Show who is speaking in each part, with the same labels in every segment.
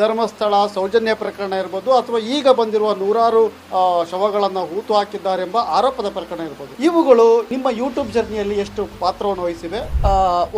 Speaker 1: ಧರ್ಮಸ್ಥಳ ಸೌಜನ್ಯ ಪ್ರಕರಣ ಇರ್ಬೋದು ಅಥವಾ ಈಗ ಬಂದಿರುವ ನೂರಾರು ಶವಗಳನ್ನು ಹೂತು ಹಾಕಿದ್ದಾರೆಂಬ ಆರೋಪದ ಪ್ರಕರಣ ಇರ್ಬೋದು. ಇವುಗಳು ನಿಮ್ಮ ಯೂಟ್ಯೂಬ್ ಜರ್ನಿಯಲ್ಲಿ ಎಷ್ಟು ಪಾತ್ರವನ್ನು ವಹಿಸಿವೆ?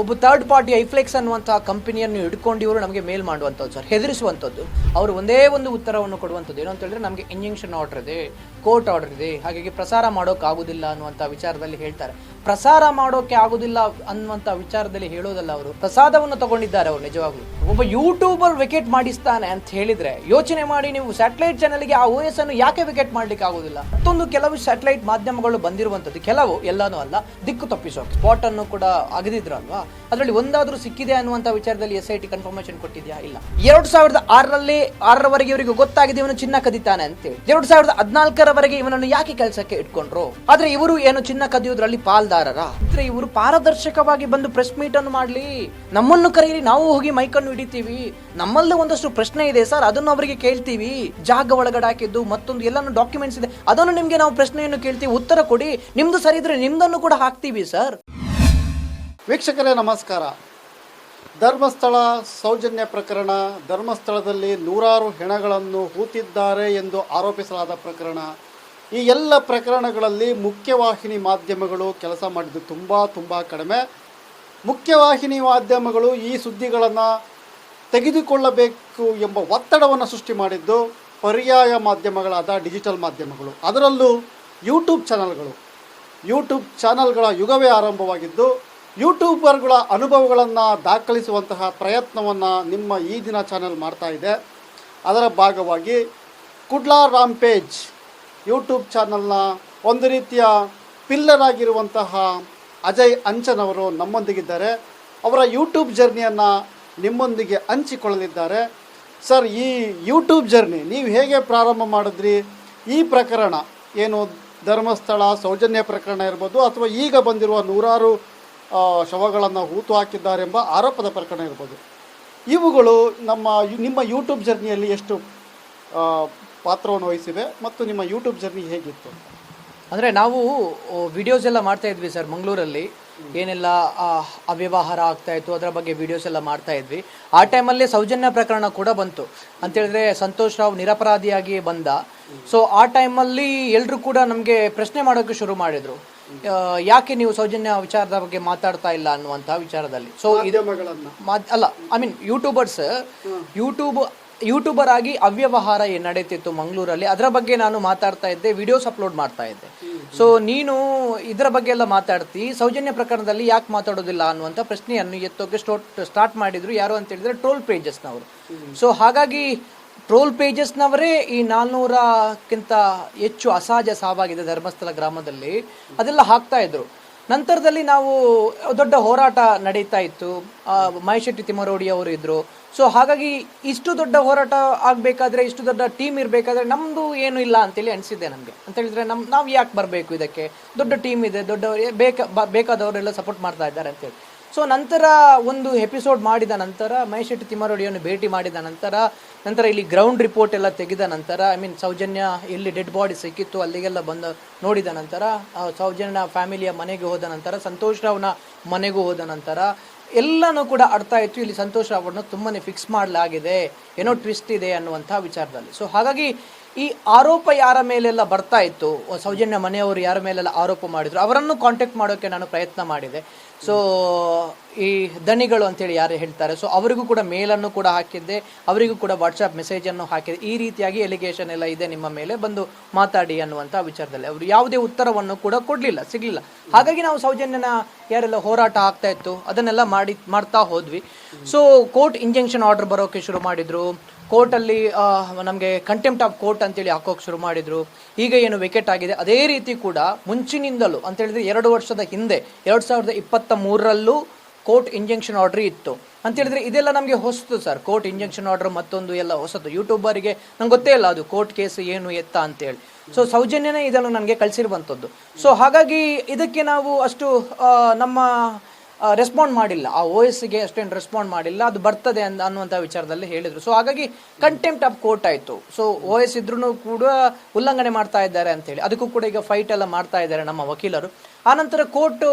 Speaker 2: ಒಬ್ಬ ಥರ್ಡ್ ಪಾರ್ಟಿ ಐಫ್ಲೆಕ್ಸ್ ಅನ್ನುವಂತಹ ಕಂಪನಿಯನ್ನು ಹಿಡ್ಕೊಂಡು ಇವರು ನಮಗೆ ಮೇಲ್ ಮಾಡುವಂಥದ್ದು ಸರ್ ಹೆದರಿಸುವಂಥದ್ದು. ಅವರು ಒಂದೇ ಒಂದು ಉತ್ತರವನ್ನು ಕೊಡುವಂಥದ್ದು. ಏನು ಹೇಳಿದ್ರೆ, ನಮಗೆ ಇಂಜೆಕ್ಷನ್ ಆರ್ಡರ್ ಇದೆ. ಕೋರ್ಟ್ ಆರ್ಡರ್ ಇದೆ. ಹಾಗಾಗಿ ಪ್ರಸಾರ ಮಾಡೋಕೆ ಆಗುದಿಲ್ಲ ಅನ್ನುವಂಥ ವಿಚಾರದಲ್ಲಿ ಹೇಳ್ತಾರೆ. ಪ್ರಸಾರ ಮಾಡೋಕೆ ಆಗುದಿಲ್ಲ ಅನ್ನುವಂಥ ವಿಚಾರದಲ್ಲಿ ಹೇಳೋದಲ್ಲ ಅವರು. ಪ್ರಸಾದವನ್ನು ತಗೊಂಡಿದ್ದಾರೆ ಅವರು ನಿಜವಾಗ್ಲೂ. ಒಬ್ಬ ಯೂಟ್ಯೂಬರ್ ವಿಕೆಟ್ ಮಾಡಿಸ್ತಾನೆ ಅಂತ ಹೇಳಿದ್ರೆ ಯೋಚನೆ ಮಾಡಿ ನೀವು ಸ್ಯಾಟಲೈಟ್ ಚಾನಲ್ಗೆ ಆ ಓ ಅನ್ನು ಯಾಕೆ ವಿಕೆಟ್ ಮಾಡ್ಲಿಕ್ಕೆ ಆಗುದಿಲ್ಲ? ಮತ್ತೊಂದು ಕೆಲವು ಸ್ಯಾಟಲೈಟ್ ಮಾಧ್ಯಮಗಳು ಬಂದಿರುವಂತದ್ದು ಕೆಲವು ಎಲ್ಲಾನು ಅಲ್ಲ. ದಿಕ್ಕು ತಪ್ಪಿಸೋಕೆ. ಸ್ಪಾಟ್ ಅನ್ನು ಕೂಡ ಅಗದಿದ್ರಲ್ವಾ? ಅದರಲ್ಲಿ ಒಂದಾದ್ರೂ ಸಿಕ್ಕಿದೆ ಅನ್ನುವಂತ ವಿಚಾರದಲ್ಲಿ ಎಸ್ ಐ ಟಿ ಕನ್ಫರ್ಮೇಶನ್ ಕೊಟ್ಟಿದ್ಯಾ? ಇಲ್ಲ. ಎರಡು ಸಾವಿರದ ಆರರಲ್ಲಿ, ಆರರವರೆಗೆ ಇವರಿಗೆ ಗೊತ್ತಾಗಿದೆ ಇವನು ಚಿನ್ನ ಕದಿತಾನೆ ಅಂತೇಳಿ ಎರಡು ಸಾವಿರದ ಹದಿನಾಲ್ಕರವರೆಗೆ ಇವನನ್ನು ಯಾಕೆ ಕೆಲಸಕ್ಕೆ ಇಟ್ಕೊಂಡ್ರು? ಆದ್ರೆ ಇವರು ಏನು ಚಿನ್ನ ಕದಿಯೋದ್ರಲ್ಲಿ ಪಾಲ್ದಾರರ? ಅಂದ್ರೆ ಇವರು ಪಾರದರ್ಶಕವಾಗಿ ಬಂದು ಪ್ರೆಸ್ ಮೀಟ್ ಅನ್ನು ಮಾಡ್ಲಿ. ನಮ್ಮನ್ನು ಕರೆಯಿರಿ ನಾವು ಹೋಗಿ ಮೈಕನ್ನು ಹಿಡಿತೀವಿ. ನಮ್ಮಲ್ಲೇ ಒಂದಷ್ಟು ಪ್ರಶ್ನೆ ಇದೆ ಸರ್, ಅದನ್ನು ಅವರಿಗೆ ಕೇಳ್ತೀವಿ. ಜಾಗ ಒಳಗಡೆ ಹಾಕಿದ್ದು, ಮತ್ತೊಂದು ಎಲ್ಲಾನು ಡಾಕ್ಯುಮೆಂಟ್ಸ್ ಇದೆ. ಅದನ್ನು ನಿಮ್ಗೆ ನಾವು ಪ್ರಶ್ನೆಯನ್ನು ಕೇಳ್ತೀವಿ, ಉತ್ತರ ಕೊಡಿ. ನಿಮ್ದು ಸರಿ ಇದ್ರೆ ನಿಮ್ದನ್ನು ಕೂಡ ಹಾಕ್ತೀವಿ ಸರ್.
Speaker 1: ವೀಕ್ಷಕರೇ, ನಮಸ್ಕಾರ. ಧರ್ಮಸ್ಥಳ ಸೌಜನ್ಯ ಪ್ರಕರಣ. ಧರ್ಮಸ್ಥಳದಲ್ಲಿ ನೂರಾರು ಹೆಣಗಳನ್ನು ಹೂತಿದ್ದಾರೆ ಎಂದು ಆರೋಪಿಸಲಾದ ಪ್ರಕರಣ. ಈ ಎಲ್ಲ ಪ್ರಕರಣಗಳಲ್ಲಿ ಮುಖ್ಯವಾಹಿನಿ ಮಾಧ್ಯಮಗಳು ಕೆಲಸ ಮಾಡಿದ್ದು ತುಂಬ ತುಂಬ ಕಡಿಮೆ. ಮುಖ್ಯವಾಹಿನಿ ಮಾಧ್ಯಮಗಳು ಈ ಸುದ್ದಿಗಳನ್ನು ತೆಗೆದುಕೊಳ್ಳಬೇಕು ಎಂಬ ಒತ್ತಡವನ್ನು ಸೃಷ್ಟಿ ಮಾಡಿದ್ದು ಪರ್ಯಾಯ ಮಾಧ್ಯಮಗಳಾದ ಡಿಜಿಟಲ್ ಮಾಧ್ಯಮಗಳು. ಅದರಲ್ಲೂ ಯೂಟ್ಯೂಬ್ ಚಾನಲ್ಗಳು. ಯೂಟ್ಯೂಬ್ ಚಾನಲ್ಗಳ ಯುಗವೇ ಆರಂಭವಾಗಿದ್ದು ಯೂಟ್ಯೂಬರ್ಗಳ ಅನುಭವಗಳನ್ನು ದಾಖಲಿಸುವಂತಹ ಪ್ರಯತ್ನವನ್ನು ನಿಮ್ಮ ಈ ದಿನ ಚಾನೆಲ್ ಮಾಡ್ತಾ ಇದೆ. ಅದರ ಭಾಗವಾಗಿ ಕುಡ್ಲಾ ರಾಂಪೇಜ್ ಯೂಟ್ಯೂಬ್ ಚಾನಲ್ನ ಒಂದು ರೀತಿಯ ಪಿಲ್ಲರ್ ಆಗಿರುವಂತಹ ಅಜಯ್ ಅಂಚನ್ ಅವರು ನಮ್ಮೊಂದಿಗಿದ್ದಾರೆ. ಅವರ ಯೂಟ್ಯೂಬ್ ಜರ್ನಿಯನ್ನು ನಿಮ್ಮೊಂದಿಗೆ ಹಂಚಿಕೊಳ್ಳಲಿದ್ದಾರೆ. ಸರ್, ಈ ಯೂಟ್ಯೂಬ್ ಜರ್ನಿ ನೀವು ಹೇಗೆ ಪ್ರಾರಂಭ ಮಾಡಿದ್ರಿ? ಈ ಪ್ರಕರಣ ಏನು ಧರ್ಮಸ್ಥಳ ಸೌಜನ್ಯ ಪ್ರಕರಣ ಇರ್ಬೋದು ಅಥವಾ ಈಗ ಬಂದಿರುವ ನೂರಾರು ಶವಗಳನ್ನು ಹೂತು ಹಾಕಿದ್ದಾರೆಂಬ ಆರೋಪದ ಪ್ರಕರಣ ಇರ್ಬೋದು. ಇವುಗಳು ನಮ್ಮ ನಿಮ್ಮ ಯೂಟ್ಯೂಬ್ ಜರ್ನಿಯಲ್ಲಿ ಎಷ್ಟು ಪಾತ್ರವನ್ನು ವಹಿಸಿವೆ ಮತ್ತು ನಿಮ್ಮ ಯೂಟ್ಯೂಬ್ ಜರ್ನಿ ಹೇಗಿತ್ತು?
Speaker 2: ಅಂದರೆ ನಾವು ವಿಡಿಯೋಸ್ ಎಲ್ಲ ಮಾಡ್ತಾ ಇದ್ವಿ ಸರ್ ಮಂಗಳೂರಲ್ಲಿ. ಏನೆಲ್ಲ ಅವ್ಯವಹಾರ ಆಗ್ತಾ ಇತ್ತು ಅದರ ಬಗ್ಗೆ ವಿಡಿಯೋಸ್ ಎಲ್ಲ ಮಾಡ್ತಾ ಇದ್ವಿ. ಆ ಟೈಮಲ್ಲಿ ಸೌಜನ್ಯ ಪ್ರಕರಣ ಕೂಡ ಬಂತು. ಅಂತೇಳಿದ್ರೆ ಸಂತೋಷ್ ರಾವ್ ನಿರಪರಾಧಿಯಾಗಿ ಬಂದ. ಸೊ ಆ ಟೈಮಲ್ಲಿ ಎಲ್ಲರೂ ಕೂಡ ನಮಗೆ ಪ್ರಶ್ನೆ ಮಾಡೋಕ್ಕೆ ಶುರು ಮಾಡಿದ್ರು. ಯಾಕೆ ನೀವು ಸೌಜನ್ಯ ವಿಚಾರದ ಬಗ್ಗೆ ಮಾತಾಡ್ತಾ ಇಲ್ಲ ಅನ್ನುವಂತಹ ವಿಚಾರದಲ್ಲಿ? ಸೊ ಇದು ಅಲ್ಲ I mean YouTubers YouTube YouTuber ಆಗಿ ಅವ್ಯವಹಾರ ಏನ್ ನಡೀತಿತ್ತು ಮಂಗಳೂರಲ್ಲಿ? ಅದರ ಬಗ್ಗೆ ನಾನು ಮಾತಾಡ್ತಾ ಇದ್ದೆ ವಿಡಿಯೋಸ್ ಅಪ್ಲೋಡ್ ಮಾಡ್ತಾ ಇದ್ದೆ. ಸೊ ನೀನು ಇದರ ಬಗ್ಗೆ ಎಲ್ಲ ಮಾತಾಡ್ತಿ ಸೌಜನ್ಯ ಪ್ರಕರಣದಲ್ಲಿ ಯಾಕೆ ಮಾತಾಡೋದಿಲ್ಲ ಅನ್ನುವಂಥ ಪ್ರಶ್ನೆಯನ್ನು ಎತ್ತೋಕೆ ಸ್ಟೋಟ್ ಸ್ಟಾರ್ಟ್ ಮಾಡಿದ್ರು ಯಾರು ಅಂತ ಹೇಳಿದ್ರೆ ಟ್ರೋಲ್ ಪೇಜಸ್ನವರು ಸೊ ಹಾಗಾಗಿ ಟ್ರೋಲ್ ಪೇಜಸ್ನವರೇ ಈ ನಾಲ್ನೂರಕ್ಕಿಂತ ಹೆಚ್ಚು ಅಸಹಜ ಸಾವಾಗಿದೆ ಧರ್ಮಸ್ಥಳ ಗ್ರಾಮದಲ್ಲಿ. ಅದೆಲ್ಲ ಹಾಕ್ತಾ ಇದ್ರು. ನಂತರದಲ್ಲಿ ನಾವು ದೊಡ್ಡ ಹೋರಾಟ ನಡೀತಾ ಇತ್ತು. ಮಹೇಶೆಟ್ಟಿ ತಿಮ್ಮರೋಡಿ ಅವರು ಇದ್ರು. ಸೊ ಹಾಗಾಗಿ ಇಷ್ಟು ದೊಡ್ಡ ಹೋರಾಟ ಆಗಬೇಕಾದ್ರೆ, ಇಷ್ಟು ದೊಡ್ಡ ಟೀಮ್ ಇರಬೇಕಾದ್ರೆ ನಮ್ಮದು ಏನು ಇಲ್ಲ ಅಂತೇಳಿ ಅನಿಸಿದೆ ನಮಗೆ. ಅಂತ ಹೇಳಿದ್ರೆ ನಮ್ಮ ನಾವು ಯಾಕೆ ಬರಬೇಕು ಇದಕ್ಕೆ? ದೊಡ್ಡ ಟೀಮ್ ಇದೆ ದೊಡ್ಡವರಿಗೆ ಬೇಕಾ ಬೇಕಾದವರೆಲ್ಲ ಸಪೋರ್ಟ್ ಮಾಡ್ತಾ ಇದ್ದಾರೆ ಅಂತೇಳಿ ಸೊ ನಂತರ ಒಂದು ಎಪಿಸೋಡ್ ಮಾಡಿದ ನಂತರ, ಮಹೇಶ್ ಶೆಟ್ಟಿ ತಿಮ್ಮಾರೊಡಿಯನ್ನು ಭೇಟಿ ಮಾಡಿದ ನಂತರ ನಂತರ ಇಲ್ಲಿ ಗ್ರೌಂಡ್ ರಿಪೋರ್ಟ್ ಎಲ್ಲ ತೆಗೆದ ನಂತರ ಐ ಮೀನ್ ಸೌಜನ್ಯ ಎಲ್ಲಿ ಡೆಡ್ ಬಾಡಿ ಸಿಕ್ಕಿತ್ತು, ಅಲ್ಲಿಗೆಲ್ಲ ಬಂದು, ನೋಡಿದ ನಂತರ ಸೌಜನ್ಯ ಫ್ಯಾಮಿಲಿಯ ಮನೆಗೆ ಹೋದ ನಂತರ, ಸಂತೋಷ್ ರಾವ್ನ ಮನೆಗೂ ಹೋದ ನಂತರ, ಎಲ್ಲನೂ ಕೂಡ ಅರ್ಥ ಆಯಿತು, ಇಲ್ಲಿ ಸಂತೋಷ್ ರಾವ್ರನ್ನ ತುಂಬಾ ಫಿಕ್ಸ್ ಮಾಡಲಾಗಿದೆ, ಏನೋ ಟ್ವಿಸ್ಟ್ ಇದೆ ಅನ್ನುವಂಥ ವಿಚಾರದಲ್ಲಿ. ಸೊ ಹಾಗಾಗಿ ಈ ಆರೋಪ ಯಾರ ಮೇಲೆಲ್ಲ ಬರ್ತಾ ಇತ್ತು? ಸೌಜನ್ಯ ಮನೆಯವರು ಯಾರ ಮೇಲೆಲ್ಲ ಆರೋಪ ಮಾಡಿದ್ರು? ಅವರನ್ನು ಕಾಂಟ್ಯಾಕ್ಟ್ ಮಾಡೋಕ್ಕೆ ನಾನು ಪ್ರಯತ್ನ ಮಾಡಿದೆ. ಸೊ ಈ ದನಿಗಳು ಅಂತೇಳಿ ಯಾರು ಹೇಳ್ತಾರೆ? ಸೊ ಅವರಿಗೂ ಕೂಡ ಮೇಲನ್ನು ಕೂಡ ಹಾಕಿದ್ದೆ. ಅವರಿಗೂ ಕೂಡ ವಾಟ್ಸಪ್ ಮೆಸೇಜನ್ನು ಹಾಕಿದೆ ಈ ರೀತಿಯಾಗಿ ಎಲಿಗೇಷನ್ ಎಲ್ಲ ಇದೆ ನಿಮ್ಮ ಮೇಲೆ. ಬಂದು ಮಾತಾಡಿ ಅನ್ನುವಂಥ ವಿಚಾರದಲ್ಲಿ. ಅವರು ಯಾವುದೇ ಉತ್ತರವನ್ನು ಕೂಡ ಕೊಡಲಿಲ್ಲ, ಸಿಗಲಿಲ್ಲ. ಹಾಗಾಗಿ ನಾವು ಸೌಜನ್ಯನ ಯಾರೆಲ್ಲ ಹೋರಾಟ ಆಗ್ತಾ ಇತ್ತು, ಅದನ್ನೆಲ್ಲ ಮಾಡಿ, ಮಾಡ್ತಾ ಹೋದ್ವಿ. ಸೊ ಕೋರ್ಟ್ ಇಂಜೆಕ್ಷನ್ ಆರ್ಡರ್ ಬರೋಕ್ಕೆ ಶುರು ಮಾಡಿದ್ರು. ಕೋರ್ಟಲ್ಲಿ ನಮಗೆ ಕಂಟೆಂಪ್ಟ್ ಆಫ್ ಕೋರ್ಟ್ ಅಂತೇಳಿ ಹಾಕೋಕೆ ಶುರು ಮಾಡಿದರು. ಈಗ ಏನು ವಿಕೆಟ್ ಆಗಿದೆ. ಅದೇ ರೀತಿ ಕೂಡ ಮುಂಚಿನಿಂದಲೂ ಅಂತ ಹೇಳಿದ್ರೆ ಎರಡು ವರ್ಷದ ಹಿಂದೆ, ಎರಡು ಸಾವಿರದ ಇಪ್ಪತ್ತ ಮೂರರಲ್ಲೂ ಕೋರ್ಟ್ ಇಂಜೆಕ್ಷನ್ ಆರ್ಡ್ರ್ ಇತ್ತು. ಅಂತ ಹೇಳಿದ್ರೆ ಇದೆಲ್ಲ ನಮಗೆ ಹೊಸತು ಸರ್. ಕೋರ್ಟ್ ಇಂಜೆಕ್ಷನ್ ಆರ್ಡರ್ ಮತ್ತೊಂದು ಎಲ್ಲ ಹೊಸತು ಯೂಟ್ಯೂಬರಿಗೆ ನಂಗೆ ಗೊತ್ತೇ ಇಲ್ಲ ಅದು ಕೋರ್ಟ್ ಕೇಸ್ ಏನು ಎತ್ತ ಅಂತೇಳಿ. ಸೊ ಸೌಜನ್ಯನೇ ಇದನ್ನು ನನಗೆ ಕಳಿಸಿರುವಂಥದ್ದು ಸೊ ಹಾಗಾಗಿ ಇದಕ್ಕೆ ನಾವು ಅಷ್ಟು ನಮ್ಮ ರೆಸ್ಪಾಂಡ್ ಮಾಡಿಲ್ಲ. ಆ ಓ ಎಸ್ಗೆ ಅಷ್ಟೇನು ರೆಸ್ಪಾಂಡ್ ಮಾಡಿಲ್ಲ. ಅದು ಬರ್ತದೆ ಅಂತ ಅನ್ನುವಂಥ ವಿಚಾರದಲ್ಲಿ ಹೇಳಿದರು. ಸೊ ಹಾಗಾಗಿ ಕಂಟೆಂಪ್ಟ್ ಆಫ್ ಕೋರ್ಟ್ ಆಯಿತು. ಸೊ ಓ ಎಸ್ ಇದ್ರೂ ಕೂಡ ಉಲ್ಲಂಘನೆ ಮಾಡ್ತಾ ಇದ್ದಾರೆ ಅಂತೇಳಿ ಅದಕ್ಕೂ ಕೂಡ ಈಗ ಫೈಟ್ ಎಲ್ಲ ಮಾಡ್ತಾ ಇದ್ದಾರೆ ನಮ್ಮ ವಕೀಲರು. ಆನಂತರ ಕೋರ್ಟ್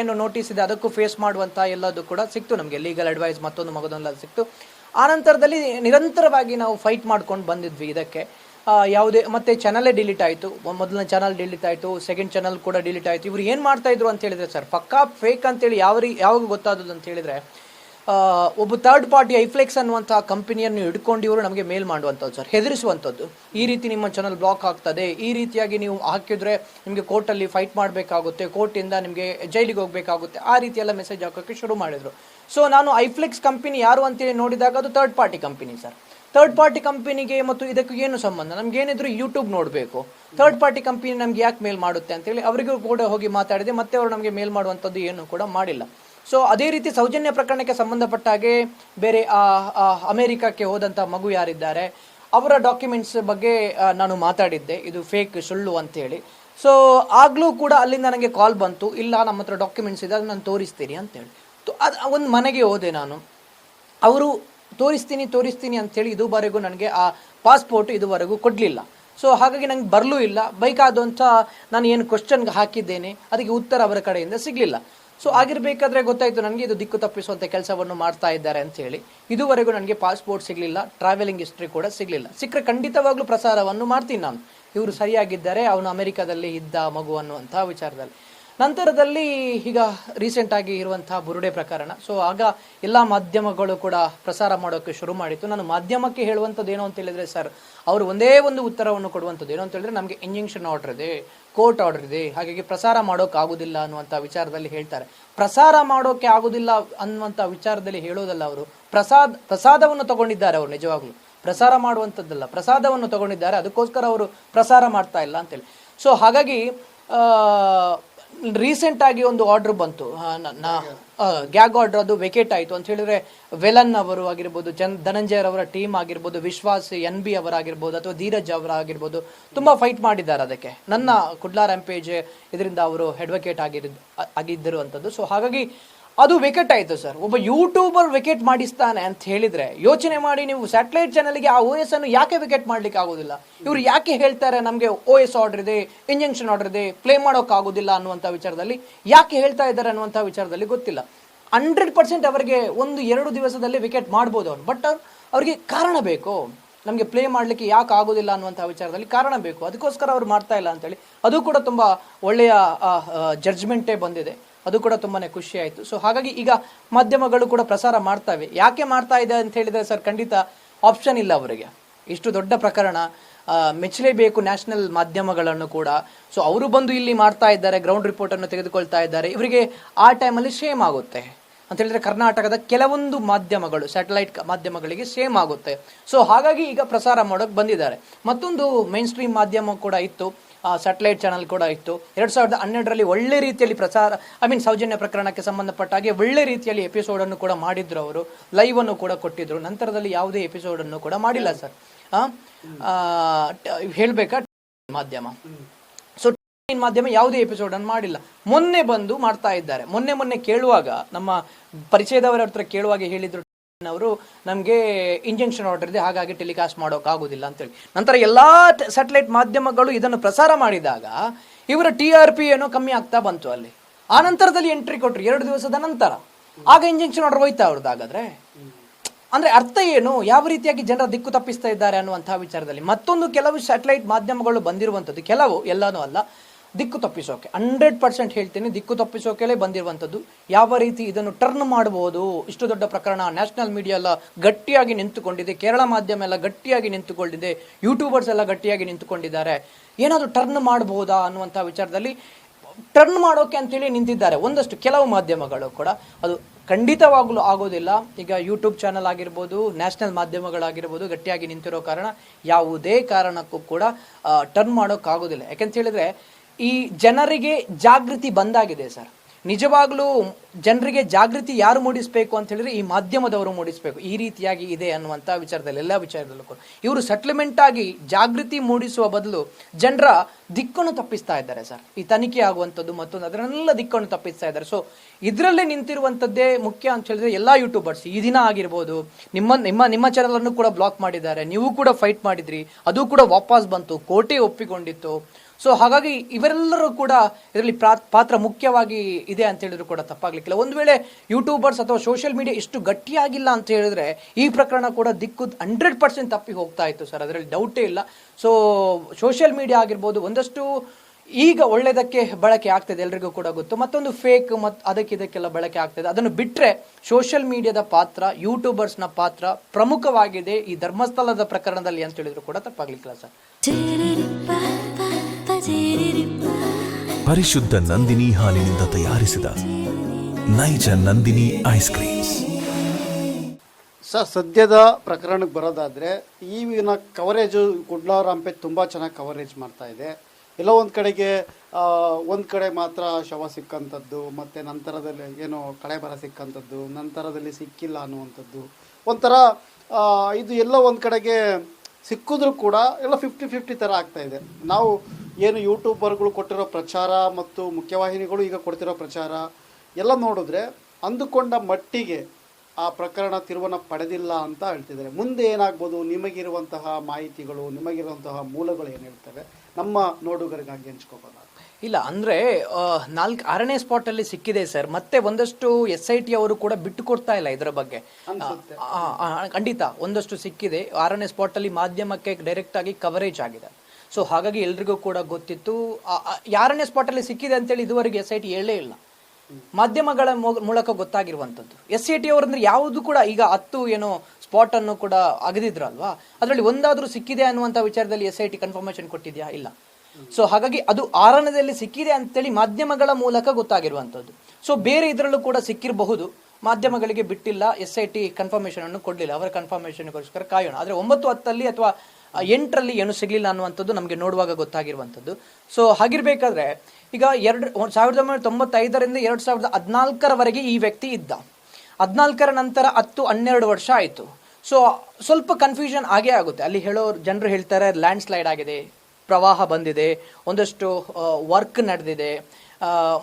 Speaker 2: ಏನು ನೋಟಿಸ್ ಇದೆ, ಅದಕ್ಕೂ ಫೇಸ್ ಮಾಡುವಂಥ ಎಲ್ಲದೂ ಕೂಡ ಸಿಕ್ತು ನಮಗೆ. ಲೀಗಲ್ ಅಡ್ವೈಸ್ ಮತ್ತೊಂದು ಮಗದೊಂದು ಸಿಕ್ತು. ಆನಂತರದಲ್ಲಿ ನಿರಂತರವಾಗಿ ನಾವು ಫೈಟ್ ಮಾಡ್ಕೊಂಡು ಬಂದಿದ್ವಿ ಇದಕ್ಕೆ. ಯಾವುದೇ, ಮತ್ತೆ ಚಾನಲೇ ಡಿಲೀಟ್ ಆಯಿತು. ಮೊದಲನೇ ಚಾನಲ್ ಡಿಲೀಟ್ ಆಯಿತು. ಸೆಕೆಂಡ್ ಚಾನಲ್ ಕೂಡ ಡಿಲೀಟ್ ಆಯಿತು. ಇವ್ರು ಏನು ಮಾಡ್ತಾ ಇದ್ರು ಅಂತ ಹೇಳಿದ್ರೆ, ಸರ್, ಪಕ್ಕಾ ಫೇಕ್ ಅಂತೇಳಿ ಯಾವ ರೀ, ಯಾವಾಗ ಗೊತ್ತಾದದ್ದು ಅಂತ ಹೇಳಿದ್ರೆ ಒಬ್ಬ ಥರ್ಡ್ ಪಾರ್ಟಿ ಐಫ್ಲೆಕ್ಸ್ ಅನ್ನುವಂಥ ಕಂಪನಿಯನ್ನು ಹಿಡ್ಕೊಂಡು ಇವರು ನಮಗೆ ಮೇಲ್ ಮಾಡುವಂಥದ್ದು, ಸರ್. ಹೆದರಿಸುವಂಥದ್ದು. ಈ ರೀತಿ ನಿಮ್ಮ ಚಾನಲ್ ಬ್ಲಾಕ್ ಆಗ್ತದೆ. ಈ ರೀತಿಯಾಗಿ ನೀವು ಹಾಕಿದ್ರೆ ನಿಮಗೆ ಕೋರ್ಟಲ್ಲಿ ಫೈಟ್ ಮಾಡಬೇಕಾಗುತ್ತೆ. ಕೋರ್ಟಿಂದ ನಿಮಗೆ ಜೈಲಿಗೆ ಹೋಗಬೇಕಾಗುತ್ತೆ. ಆ ರೀತಿ ಎಲ್ಲ ಮೆಸೇಜ್ ಹಾಕೋಕ್ಕೆ ಶುರು ಮಾಡಿದರು. ಸೊ ನಾನು ಐಫ್ಲೆಕ್ಸ್ ಕಂಪನಿ ಯಾರು ಅಂತೇಳಿ ನೋಡಿದಾಗ ಅದು third party company sir. Third party ಕಂಪನಿಗೆ ಮತ್ತು ಇದಕ್ಕೆ ಏನು ಸಂಬಂಧ? ನಮ್ಗೆ ಏನಿದ್ರು ಯೂಟ್ಯೂಬ್ ನೋಡಬೇಕು. ಥರ್ಡ್ ಪಾರ್ಟಿ ಕಂಪನಿ ನಮ್ಗೆ ಯಾಕೆ ಮೇಲ್ ಮಾಡುತ್ತೆ ಅಂತೇಳಿ ಅವರಿಗೂ ಕೂಡ ಹೋಗಿ ಮಾತಾಡಿದೆ, ಮತ್ತೆ ಅವರು ನಮಗೆ ಮೇಲ್ ಮಾಡುವಂಥದ್ದು ಏನು ಕೂಡ ಮಾಡಿಲ್ಲ. ಸೊ ಅದೇ ರೀತಿ ಸೌಜನ್ಯ ಪ್ರಕರಣಕ್ಕೆ ಸಂಬಂಧಪಟ್ಟ ಹಾಗೆ ಬೇರೆ ಅಮೆರಿಕಕ್ಕೆ ಹೋದಂಥ ಮಗು ಯಾರಿದ್ದಾರೆ, ಅವರ ಡಾಕ್ಯುಮೆಂಟ್ಸ್ ಬಗ್ಗೆ ನಾನು ಮಾತಾಡಿದ್ದೆ. ಇದು ಫೇಕ್ ಸುಳ್ಳು ಅಂತೇಳಿ. ಸೊ ಆಗಲೂ ಕೂಡ ಅಲ್ಲಿಂದ ನನಗೆ ಕಾಲ್ ಬಂತು. ಇಲ್ಲ, ನಮ್ಮ ಹತ್ರ ಡಾಕ್ಯುಮೆಂಟ್ಸ್ ಇದೆ, ಅದನ್ನ ನಾನು ತೋರಿಸ್ತೀನಿ ಅಂತೇಳಿ. ಅದು, ಒಂದು ಮನೆಗೆ ಹೋದೆ ನಾನು. ಅವರು ತೋರಿಸ್ತೀನಿ ತೋರಿಸ್ತೀನಿ ಅಂಥೇಳಿ ಇದುವರೆಗೂ ನನಗೆ ಆ ಪಾಸ್ಪೋರ್ಟ್ ಇದುವರೆಗೂ ಕೊಡಲಿಲ್ಲ. ಸೊ ಹಾಗಾಗಿ ನಂಗೆ ಬರಲೂ ಇಲ್ಲ. ಬೈಕಾದಂಥ ನಾನು ಏನು ಕ್ವಶನ್ಗೆ ಹಾಕಿದ್ದೇನೆ, ಅದಕ್ಕೆ ಉತ್ತರ ಅವರ ಕಡೆಯಿಂದ ಸಿಗಲಿಲ್ಲ. ಸೊ ಆಗಿರಬೇಕಾದ್ರೆ ಗೊತ್ತಾಯಿತು, ನನಗೆ ಇದು ದಿಕ್ಕು ತಪ್ಪಿಸುವಂಥ ಕೆಲಸವನ್ನು ಮಾಡ್ತಾ ಇದ್ದಾರೆ ಅಂತ ಹೇಳಿ ಇದುವರೆಗೂ ನನಗೆ ಪಾಸ್ಪೋರ್ಟ್ ಸಿಗಲಿಲ್ಲ ಟ್ರಾವೆಲಿಂಗ್ ಹಿಸ್ಟ್ರಿ ಕೂಡ ಸಿಗಲಿಲ್ಲ. ಸಿಕ್ಕರೆ ಖಂಡಿತವಾಗ್ಲೂ ಪ್ರಸಾರವನ್ನು ಮಾಡ್ತೀನಿ ನಾನು. ಇವರು ಸರಿಯಾಗಿದ್ದಾರೆ ಅವನು ಅಮೆರಿಕದಲ್ಲಿ ಇದ್ದ ಮಗು ಅನ್ನುವಂಥ ವಿಚಾರದಲ್ಲಿ. ನಂತರದಲ್ಲಿ ಈಗ ರೀಸೆಂಟ್ ಆಗಿ ಇರುವಂತಹ ಬುರುಡೆ ಪ್ರಕರಣ. ಸೊ ಆಗ ಎಲ್ಲ ಮಾಧ್ಯಮಗಳು ಕೂಡ ಪ್ರಸಾರ ಮಾಡೋಕ್ಕೆ ಶುರು ಮಾಡಿತ್ತು. ನಾನು ಮಾಧ್ಯಮಕ್ಕೆ ಹೇಳುವಂಥದ್ದು ಏನು ಅಂತ ಹೇಳಿದ್ರೆ, ಸರ್, ಅವರು ಒಂದೇ ಒಂದು ಉತ್ತರವನ್ನು ಕೊಡುವಂಥದ್ದು ಏನು ಅಂತ ಹೇಳಿದ್ರೆ, ನಮಗೆ ಇಂಜೆಕ್ಷನ್ ಆರ್ಡರ್ ಇದೆ ಕೋರ್ಟ್ ಆರ್ಡರ್ ಇದೆ, ಹಾಗಾಗಿ ಪ್ರಸಾರ ಮಾಡೋಕೆ ಆಗುದಿಲ್ಲ ಅನ್ನುವಂಥ ವಿಚಾರದಲ್ಲಿ ಹೇಳ್ತಾರೆ. ಪ್ರಸಾರ ಮಾಡೋಕೆ ಆಗುದಿಲ್ಲ ಅನ್ನುವಂಥ ವಿಚಾರದಲ್ಲಿ ಹೇಳೋದಲ್ಲ ಅವರು. ಪ್ರಸಾದ, ಪ್ರಸಾದವನ್ನು ತಗೊಂಡಿದ್ದಾರೆ ಅವರು ನಿಜವಾಗ್ಲೂ. ಪ್ರಸಾರ ಮಾಡುವಂಥದ್ದಲ್ಲ. ಪ್ರಸಾದವನ್ನು ತಗೊಂಡಿದ್ದಾರೆ. ಅದಕ್ಕೋಸ್ಕರ ಅವರು ಪ್ರಸಾರ ಮಾಡ್ತಾ ಇಲ್ಲ ಅಂತೇಳಿ ಸೊ ಹಾಗಾಗಿ ರೀಸೆಂಟ್ ಆಗಿ ಒಂದು ಆರ್ಡರ್ ಬಂತು. ಗ್ಯಾಗ್ ಆರ್ಡರ್ ಅದು ವೆಕೇಟ್ ಆಯಿತು ಅಂತ ಹೇಳಿದ್ರೆ ವೆಲನ್ ಅವರು ಆಗಿರ್ಬೋದು, ಜನ್ ಧನಂಜಯರ್ ಅವರ ಟೀಮ್ ಆಗಿರ್ಬೋದು, ವಿಶ್ವಾಸ್, ಎನ್ ಬಿ ಅವರಾಗಿರ್ಬೋದು ಅಥವಾ ಧೀರಜ್ ಅವರಾಗಿರ್ಬೋದು ತುಂಬ ಫೈಟ್ ಮಾಡಿದ್ದಾರೆ ಅದಕ್ಕೆ. ನನ್ನ ಕುಡ್ಲಾ ರ್ಯಾಂಪೇಜ್ ಇದರಿಂದ ಅವರು ಅಡ್ವೊಕೇಟ್ ಆಗಿರ್, ಆಗಿದ್ದಿರುವಂಥದ್ದು. ಸೊ ಹಾಗಾಗಿ ಅದು ವಿಕೆಟ್ ಆಯಿತು ಸರ್. ಒಬ್ಬ ಯೂಟ್ಯೂಬರ್ ವಿಕೆಟ್ ಮಾಡಿಸ್ತಾನೆ ಅಂತ ಹೇಳಿದ್ರೆ ಯೋಚನೆ ಮಾಡಿ ನೀವು ಸ್ಯಾಟಲೈಟ್ ಚಾನಲ್ಗೆ ಆ ಓ ಎಸ್ ಅನ್ನು ಯಾಕೆ ವಿಕೆಟ್ ಮಾಡ್ಲಿಕ್ಕೆ ಆಗೋದಿಲ್ಲ? ಇವರು ಯಾಕೆ ಹೇಳ್ತಾರೆ ನಮಗೆ ಓ ಎಸ್ ಆರ್ಡರ್ ಇದೆ ಇಂಜೆಕ್ಷನ್ ಆರ್ಡರ್ ಇದೆ ಪ್ಲೇ ಮಾಡೋಕ್ಕಾಗೋದಿಲ್ಲ ಅನ್ನುವಂಥ ವಿಚಾರದಲ್ಲಿ? ಯಾಕೆ ಹೇಳ್ತಾ ಇದ್ದಾರೆ ಅನ್ನುವಂಥ ವಿಚಾರದಲ್ಲಿ ಗೊತ್ತಿಲ್ಲ. ಹಂಡ್ರೆಡ್ ಪರ್ಸೆಂಟ್ ಅವರಿಗೆ ಒಂದು ಎರಡು ದಿವಸದಲ್ಲಿ ವಿಕೆಟ್ ಮಾಡ್ಬೋದು ಅವ್ರು. ಬಟ್ ಅವ್ರಿಗೆ ಕಾರಣ ಬೇಕು. ನಮಗೆ ಪ್ಲೇ ಮಾಡಲಿಕ್ಕೆ ಯಾಕೆ ಆಗೋದಿಲ್ಲ ಅನ್ನುವಂಥ ವಿಚಾರದಲ್ಲಿ ಕಾರಣ ಬೇಕು. ಅದಕ್ಕೋಸ್ಕರ ಅವ್ರು ಮಾಡ್ತಾ ಇಲ್ಲ ಅಂತೇಳಿ ಅದು ಕೂಡ ತುಂಬ ಒಳ್ಳೆಯ ಜಡ್ಜ್ಮೆಂಟೇ ಬಂದಿದೆ. ಅದು ಕೂಡ ತುಂಬಾನೇ ಖುಷಿ ಆಯಿತು. ಸೊ ಹಾಗಾಗಿ ಈಗ ಮಾಧ್ಯಮಗಳು ಕೂಡ ಪ್ರಸಾರ ಮಾಡ್ತವೆ. ಯಾಕೆ ಮಾಡ್ತಾ ಇದೆ ಅಂತ ಹೇಳಿದ್ರೆ ಸರ್, ಖಂಡಿತ ಆಪ್ಷನ್ ಇಲ್ಲ ಅವರಿಗೆ. ಇಷ್ಟು ದೊಡ್ಡ ಪ್ರಕರಣ ಮೆಚ್ಚಲೇಬೇಕು ನ್ಯಾಷನಲ್ ಮಾಧ್ಯಮಗಳನ್ನು ಕೂಡ. ಸೊ ಅವರು ಬಂದು ಇಲ್ಲಿ ಮಾಡ್ತಾ ಇದ್ದಾರೆ ಗ್ರೌಂಡ್ ರಿಪೋರ್ಟ್ ಅನ್ನು ತೆಗೆದುಕೊಳ್ತಾ ಇದ್ದಾರೆ. ಇವರಿಗೆ ಆ ಟೈಮಲ್ಲಿ ಸೇಮ್ ಆಗುತ್ತೆ. ಅಂತ ಹೇಳಿದ್ರೆ ಕರ್ನಾಟಕದ ಕೆಲವೊಂದು ಮಾಧ್ಯಮಗಳು ಸ್ಯಾಟಲೈಟ್ ಮಾಧ್ಯಮಗಳಿಗೆ ಸೇಮ್ ಆಗುತ್ತೆ. ಸೊ ಹಾಗಾಗಿ ಈಗ ಪ್ರಸಾರ ಮಾಡೋಕೆ ಬಂದಿದ್ದಾರೆ. ಮತ್ತೊಂದು ಮೈನ್ ಸ್ಟ್ರೀಮ್ ಮಾಧ್ಯಮ ಕೂಡ ಇತ್ತು. ಸ್ಯಾಟಲೈಟ್ ಚಾನಲ್ ಕೂಡ ಇತ್ತು. ಎರಡು ಸಾವಿರದ ಹನ್ನೆರಡರಲ್ಲಿ ಒಳ್ಳೆ ರೀತಿಯಲ್ಲಿ ಪ್ರಸಾರ ಐ ಮೀನ್ ಸೌಜನ್ಯ ಪ್ರಕರಣಕ್ಕೆ ಸಂಬಂಧಪಟ್ಟ ಹಾಗೆ ಒಳ್ಳೆ ರೀತಿಯಲ್ಲಿ ಎಪಿಸೋಡ್ ಅನ್ನು ಕೂಡ ಮಾಡಿದ್ರು ಅವರು. ಲೈವ್ ಅನ್ನು ಕೂಡ ಕೊಟ್ಟಿದ್ರು. ನಂತರದಲ್ಲಿ ಯಾವುದೇ ಎಪಿಸೋಡ್ ಅನ್ನು ಕೂಡ ಮಾಡಿಲ್ಲ ಸರ್ ಹೇಳ್ಬೇಕಾ? ಮಾಧ್ಯಮ. ಸೊ ಮಾಧ್ಯಮ ಯಾವುದೇ ಎಪಿಸೋಡ್ ಅನ್ನು ಮಾಡಿಲ್ಲ. ಮೊನ್ನೆ ಬಂದು ಮಾಡ್ತಾ ಇದ್ದಾರೆ. ಮೊನ್ನೆ ಮೊನ್ನೆ ಕೇಳುವಾಗ ನಮ್ಮ ಪರಿಚಯದವರ ಹತ್ರ ಕೇಳುವಾಗ ಹೇಳಿದ್ರು ಅವರು ನಮಗೆ ಇಂಜೆಕ್ಷನ್ ಆರ್ಡರ್ ಇದೆ ಹಾಗಾಗಿ ಟೆಲಿಕಾಸ್ಟ್ ಮಾಡೋಕೆ ಆಗುದಿಲ್ಲ ಅಂತೇಳಿ. ನಂತರ ಎಲ್ಲಾ ಸ್ಯಾಟಲೈಟ್ ಮಾಧ್ಯಮಗಳು ಇದನ್ನು ಪ್ರಸಾರ ಮಾಡಿದಾಗ ಇವರ ಟಿ ಆರ್ ಪಿ ಏನೋ ಕಮ್ಮಿ ಆಗ್ತಾ ಬಂತು ಅಲ್ಲಿ. ಆ ನಂತರದಲ್ಲಿ ಎಂಟ್ರಿ ಕೊಟ್ಟರು ಎರಡು ದಿವಸದ ನಂತರ. ಆಗ ಇಂಜೆಕ್ಷನ್ ಆರ್ಡರ್ ಹೋಯ್ತಾ ಅವ್ರದ್ದು ಹಾಗಾದ್ರೆ? ಅಂದ್ರೆ ಅರ್ಥ ಏನು? ಯಾವ ರೀತಿಯಾಗಿ ಜನರ ದಿಕ್ಕು ತಪ್ಪಿಸ್ತಾ ಇದ್ದಾರೆ ಅನ್ನುವಂತಹ ವಿಚಾರದಲ್ಲಿ. ಮತ್ತೊಂದು ಕೆಲವು ಸ್ಯಾಟಲೈಟ್ ಮಾಧ್ಯಮಗಳು ಬಂದಿರುವಂಥದ್ದು, ಕೆಲವು, ಎಲ್ಲನೂ ಅಲ್ಲ. ದಿಕ್ಕು ತಪ್ಪಿಸೋಕೆ. ಹಂಡ್ರೆಡ್ ಪರ್ಸೆಂಟ್ ಹೇಳ್ತೀನಿ, ದಿಕ್ಕು ತಪ್ಪಿಸೋಕೆಲೇ ಬಂದಿರುವಂಥದ್ದು. ಯಾವ ರೀತಿ ಇದನ್ನು ಟರ್ನ್ ಮಾಡಬಹುದು? ಇಷ್ಟು ದೊಡ್ಡ ಪ್ರಕರಣ ನ್ಯಾಷನಲ್ ಮೀಡಿಯಾ ಎಲ್ಲ ಗಟ್ಟಿಯಾಗಿ ನಿಂತುಕೊಂಡಿದೆ, ಕೇರಳ ಮಾಧ್ಯಮ ಎಲ್ಲ ಗಟ್ಟಿಯಾಗಿ ನಿಂತುಕೊಂಡಿದೆ ಯೂಟ್ಯೂಬರ್ಸ್ ಎಲ್ಲ ಗಟ್ಟಿಯಾಗಿ ನಿಂತುಕೊಂಡಿದ್ದಾರೆ. ಏನಾದರೂ ಟರ್ನ್ ಮಾಡಬಹುದಾ ಅನ್ನುವಂಥ ವಿಚಾರದಲ್ಲಿ ಟರ್ನ್ ಮಾಡೋಕೆ ಅಂತೇಳಿ ನಿಂತಿದ್ದಾರೆ. ಒಂದಷ್ಟು ಕೆಲವು ಮಾಧ್ಯಮಗಳು ಕೂಡ. ಅದು ಖಂಡಿತವಾಗಲೂ ಆಗೋದಿಲ್ಲ. ಈಗ ಯೂಟ್ಯೂಬ್ ಚಾನಲ್ ಆಗಿರ್ಬೋದು ನ್ಯಾಷನಲ್ ಮಾಧ್ಯಮಗಳಾಗಿರ್ಬೋದು ಗಟ್ಟಿಯಾಗಿ ನಿಂತಿರೋ ಕಾರಣ ಯಾವುದೇ ಕಾರಣಕ್ಕೂ ಕೂಡ ಟರ್ನ್ ಮಾಡೋಕ್ಕಾಗೋದಿಲ್ಲ. ಯಾಕೆಂತ ಹೇಳಿದ್ರೆ ಈ ಜನರಿಗೆ ಜಾಗೃತಿ ಬಂದಾಗಿದೆ ಸರ್. ನಿಜವಾಗಲೂ ಜನರಿಗೆ ಜಾಗೃತಿ ಯಾರು ಮೂಡಿಸಬೇಕು ಅಂತ ಹೇಳಿದ್ರೆ ಈ ಮಾಧ್ಯಮದವರು ಮೂಡಿಸಬೇಕು. ಈ ರೀತಿಯಾಗಿ ಇದೆ ಅನ್ನುವಂಥ ವಿಚಾರದಲ್ಲಿ, ಎಲ್ಲ ವಿಚಾರದಲ್ಲೂ ಕೂಡ. ಇವರು ಸೆಟ್ಲ್ಮೆಂಟ್ ಆಗಿ ಜಾಗೃತಿ ಮೂಡಿಸುವ ಬದಲು ಜನರ ದಿಕ್ಕನ್ನು ತಪ್ಪಿಸ್ತಾ ಇದ್ದಾರೆ ಸರ್. ಈ ತನಿಖೆ ಆಗುವಂಥದ್ದು ಮತ್ತೊಂದು ಅದನ್ನೆಲ್ಲ ದಿಕ್ಕನ್ನು ತಪ್ಪಿಸ್ತಾ ಇದ್ದಾರೆ. ಸೊ ಇದರಲ್ಲೇ ನಿಂತಿರುವಂಥದ್ದೇ ಮುಖ್ಯ ಅಂತ ಹೇಳಿದ್ರೆ ಎಲ್ಲ ಯೂಟ್ಯೂಬರ್ಸ್ ಈ ದಿನ ಆಗಿರ್ಬೋದು, ನಿಮ್ಮ ನಿಮ್ಮ ನಿಮ್ಮ ಚಾನಲನ್ನು ಕೂಡ ಬ್ಲಾಕ್ ಮಾಡಿದ್ದಾರೆ. ನೀವು ಕೂಡ ಫೈಟ್ ಮಾಡಿದ್ರಿ. ಅದು ಕೂಡ ವಾಪಸ್ ಬಂತು. ಕೋಟೆ ಒಪ್ಪಿಕೊಂಡಿತ್ತು. ಸೊ ಹಾಗಾಗಿ ಇವರೆಲ್ಲರೂ ಕೂಡ ಇದರಲ್ಲಿ ಪಾತ್ರ ಮುಖ್ಯವಾಗಿ ಇದೆ ಅಂತ ಹೇಳಿದ್ರು ಕೂಡ ತಪ್ಪಾಗ್ಲಿಕ್ಕಿಲ್ಲ. ಒಂದು ವೇಳೆ ಯೂಟ್ಯೂಬರ್ಸ್ ಅಥವಾ ಸೋಷಿಯಲ್ ಮೀಡಿಯಾ ಇಷ್ಟು ಗಟ್ಟಿಯಾಗಿಲ್ಲ ಅಂತ ಹೇಳಿದ್ರೆ ಈ ಪ್ರಕರಣ ಕೂಡ ದಿಕ್ಕು ಹಂಡ್ರೆಡ್ ಪರ್ಸೆಂಟ್ ತಪ್ಪಿ ಹೋಗ್ತಾ ಇತ್ತು ಸರ್. ಅದರಲ್ಲಿ ಡೌಟೇ ಇಲ್ಲ. ಸೊ ಸೋಷಿಯಲ್ ಮೀಡಿಯಾ ಆಗಿರ್ಬೋದು, ಒಂದಷ್ಟು ಈಗ ಒಳ್ಳೆಯದಕ್ಕೆ ಬಳಕೆ ಆಗ್ತದೆ ಎಲ್ರಿಗೂ ಕೂಡ ಗೊತ್ತು. ಮತ್ತೊಂದು ಫೇಕ್ ಮತ್ತು ಅದಕ್ಕೆ ಇದಕ್ಕೆಲ್ಲ ಬಳಕೆ ಆಗ್ತದೆ ಅದನ್ನು ಬಿಟ್ಟರೆ ಸೋಷಿಯಲ್ ಮೀಡಿಯಾದ ಪಾತ್ರ ಯೂಟ್ಯೂಬರ್ಸ್ನ ಪಾತ್ರ ಪ್ರಮುಖವಾಗಿದೆ ಈ ಧರ್ಮಸ್ಥಳದ ಪ್ರಕರಣದಲ್ಲಿ ಅಂತ ಹೇಳಿದ್ರು ಕೂಡ ತಪ್ಪಾಗ್ಲಿಕ್ಕಿಲ್ಲ ಸರ್.
Speaker 3: ಪರಿಶುದ್ಧ ನಂದಿನಿ ಹಾಲಿನಿಂದ ತಯಾರಿಸಿದ ನೈಜ ನಂದಿನಿ ಐಸ್ ಕ್ರೀಮ್ಸ್
Speaker 1: ಸರ್, ಸದ್ಯದ ಪ್ರಕರಣಕ್ಕೆ ಬರೋದಾದರೆ, ಈಗಿನ ಕವರೇಜು ಗುಡ್ಲಾರಾಂಪೆ ತುಂಬ ಚೆನ್ನಾಗಿ ಕವರೇಜ್ ಮಾಡ್ತಾ ಇದೆ. ಎಲ್ಲ ಒಂದು ಕಡೆಗೆ ಒಂದು ಕಡೆ ಮಾತ್ರ ಶವ ಸಿಕ್ಕಂಥದ್ದು ಮತ್ತು ನಂತರದಲ್ಲಿ ಏನೋ ಕಳೆ ಬರ ಸಿಕ್ಕಂಥದ್ದು ನಂತರದಲ್ಲಿ ಸಿಕ್ಕಿಲ್ಲ ಅನ್ನುವಂಥದ್ದು. ಒಂಥರ ಇದು ಎಲ್ಲ ಒಂದು ಕಡೆಗೆ ಸಿಕ್ಕಿದ್ರೂ ಕೂಡ ಎಲ್ಲ ಫಿಫ್ಟಿ ಫಿಫ್ಟಿ ಥರ ಇದೆ. ನಾವು ಏನು ಯೂಟ್ಯೂಬರ್ಗಳು ಕೊಟ್ಟಿರೋ ಪ್ರಚಾರ ಮತ್ತು ಮುಖ್ಯವಾಹಿನಿಗಳು ಈಗ ಕೊಡ್ತಿರೋ ಪ್ರಚಾರ ಎಲ್ಲ ನೋಡಿದ್ರೆ ಅಂದುಕೊಂಡ ಮಟ್ಟಿಗೆ ಆ ಪ್ರಕರಣ ತಿರುವನ್ನು ಪಡೆದಿಲ್ಲ ಅಂತ ಹೇಳ್ತಿದ್ದಾರೆ. ಮುಂದೆ ಏನಾಗ್ಬೋದು? ನಿಮಗಿರುವಂತಹ ಮಾಹಿತಿಗಳು, ನಿಮಗಿರುವಂತಹ ಮೂಲಗಳು ಏನು ಹೇಳ್ತವೆ? ನಮ್ಮ ನೋಡುಗರಿಗಾಗಿ ಹಂಚ್ಕೋಬೋದ?
Speaker 2: ಇಲ್ಲ ಅಂದ್ರೆ ನಾಲ್ಕು ಆರನೇ ಸ್ಪಾಟ್ ಅಲ್ಲಿ ಸಿಕ್ಕಿದೆ ಸರ್. ಮತ್ತೆ ಒಂದಷ್ಟು ಎಸ್ ಐ ಟಿ ಅವರು ಕೂಡ ಬಿಟ್ಟು ಕೊಡ್ತಾ ಇಲ್ಲ ಇದರ ಬಗ್ಗೆ. ಖಂಡಿತ ಒಂದಷ್ಟು ಸಿಕ್ಕಿದೆ. ಆರನೇ ಸ್ಪಾಟ್ ಅಲ್ಲಿ ಮಾಧ್ಯಮಕ್ಕೆ ಡೈರೆಕ್ಟ್ ಆಗಿ ಕವರೇಜ್ ಆಗಿದೆ. ಸೊ ಹಾಗಾಗಿ ಎಲ್ರಿಗೂ ಕೂಡ ಗೊತ್ತಿತ್ತು. ಯಾರನೇ ಸ್ಪಾಟ್ ಅಲ್ಲಿ ಸಿಕ್ಕಿದೆ ಅಂತೇಳಿ ಇದುವರೆಗೆ ಎಸ್ ಐ ಟಿ ಹೇಳೇ ಇಲ್ಲ. ಮಾಧ್ಯಮಗಳ ಮೂಲಕ ಗೊತ್ತಾಗಿರುವಂಥದ್ದು. ಎಸ್ ಐ ಟಿ ಅವರಂದ್ರೆ ಯಾವುದು ಕೂಡ ಈಗ ಹತ್ತು ಏನೋ ಸ್ಪಾಟ್ ಅನ್ನು ಕೂಡ ಅಗದಿದ್ರಲ್ವಾ? ಅದರಲ್ಲಿ ಒಂದಾದ್ರೂ ಸಿಕ್ಕಿದೆ ಅನ್ನುವಂಥ ವಿಚಾರದಲ್ಲಿ ಎಸ್ ಐ ಟಿ ಕನ್ಫರ್ಮೇಶನ್ ಕೊಟ್ಟಿದ್ಯಾ? ಇಲ್ಲ. ಸೊ ಹಾಗಾಗಿ ಅದು ಆರಣದಲ್ಲಿ ಸಿಕ್ಕಿದೆ ಅಂತೇಳಿ ಮಾಧ್ಯಮಗಳ ಮೂಲಕ ಗೊತ್ತಾಗಿರುವಂಥದ್ದು. ಸೊ ಬೇರೆ ಇದರಲ್ಲೂ ಕೂಡ ಸಿಕ್ಕಿರಬಹುದು. ಮಾಧ್ಯಮಗಳಿಗೆ ಬಿಟ್ಟಿಲ್ಲ ಎಸ್ ಐ ಟಿ ಕನ್ಫರ್ಮೇಷನ್ ಅನ್ನು ಕೊಡಲಿಲ್ಲ. ಅವರ ಕನ್ಫರ್ಮೇಷನ್ಗೋಸ್ಕರ ಕಾಯೋಣ. ಆದರೆ ಒಂಬತ್ತು ಹತ್ತಲ್ಲಿ ಅಥವಾ ಎಂಟರಲ್ಲಿ ಏನು ಸಿಗಲಿಲ್ಲ ಅನ್ನುವಂಥದ್ದು ನಮಗೆ ನೋಡುವಾಗ ಗೊತ್ತಾಗಿರುವಂಥದ್ದು. ಸೊ ಹಾಗಿರಬೇಕಾದ್ರೆ ಈಗ ಎರಡು ಸಾವಿರದ ಒಂಬೈನೂರ ತೊಂಬತ್ತೈದರಿಂದ ಎರಡು ಸಾವಿರದ ಹದಿನಾಲ್ಕರವರೆಗೆ ಈ ವ್ಯಕ್ತಿ ಇದ್ದ. ಹದಿನಾಲ್ಕರ ನಂತರ ಹತ್ತು, ಹನ್ನೆರಡು ವರ್ಷ ಆಯಿತು. ಸೊ ಸ್ವಲ್ಪ ಕನ್ಫ್ಯೂಷನ್ ಆಗೇ ಆಗುತ್ತೆ. ಅಲ್ಲಿ ಹೇಳೋ ಜನರು ಹೇಳ್ತಾರೆ ಲ್ಯಾಂಡ್ ಸ್ಲೈಡ್ ಆಗಿದೆ. ಪ್ರವಾಹ ಬಂದಿದೆ, ಒಂದಷ್ಟು ವರ್ಕ್ ನಡೆದಿದೆ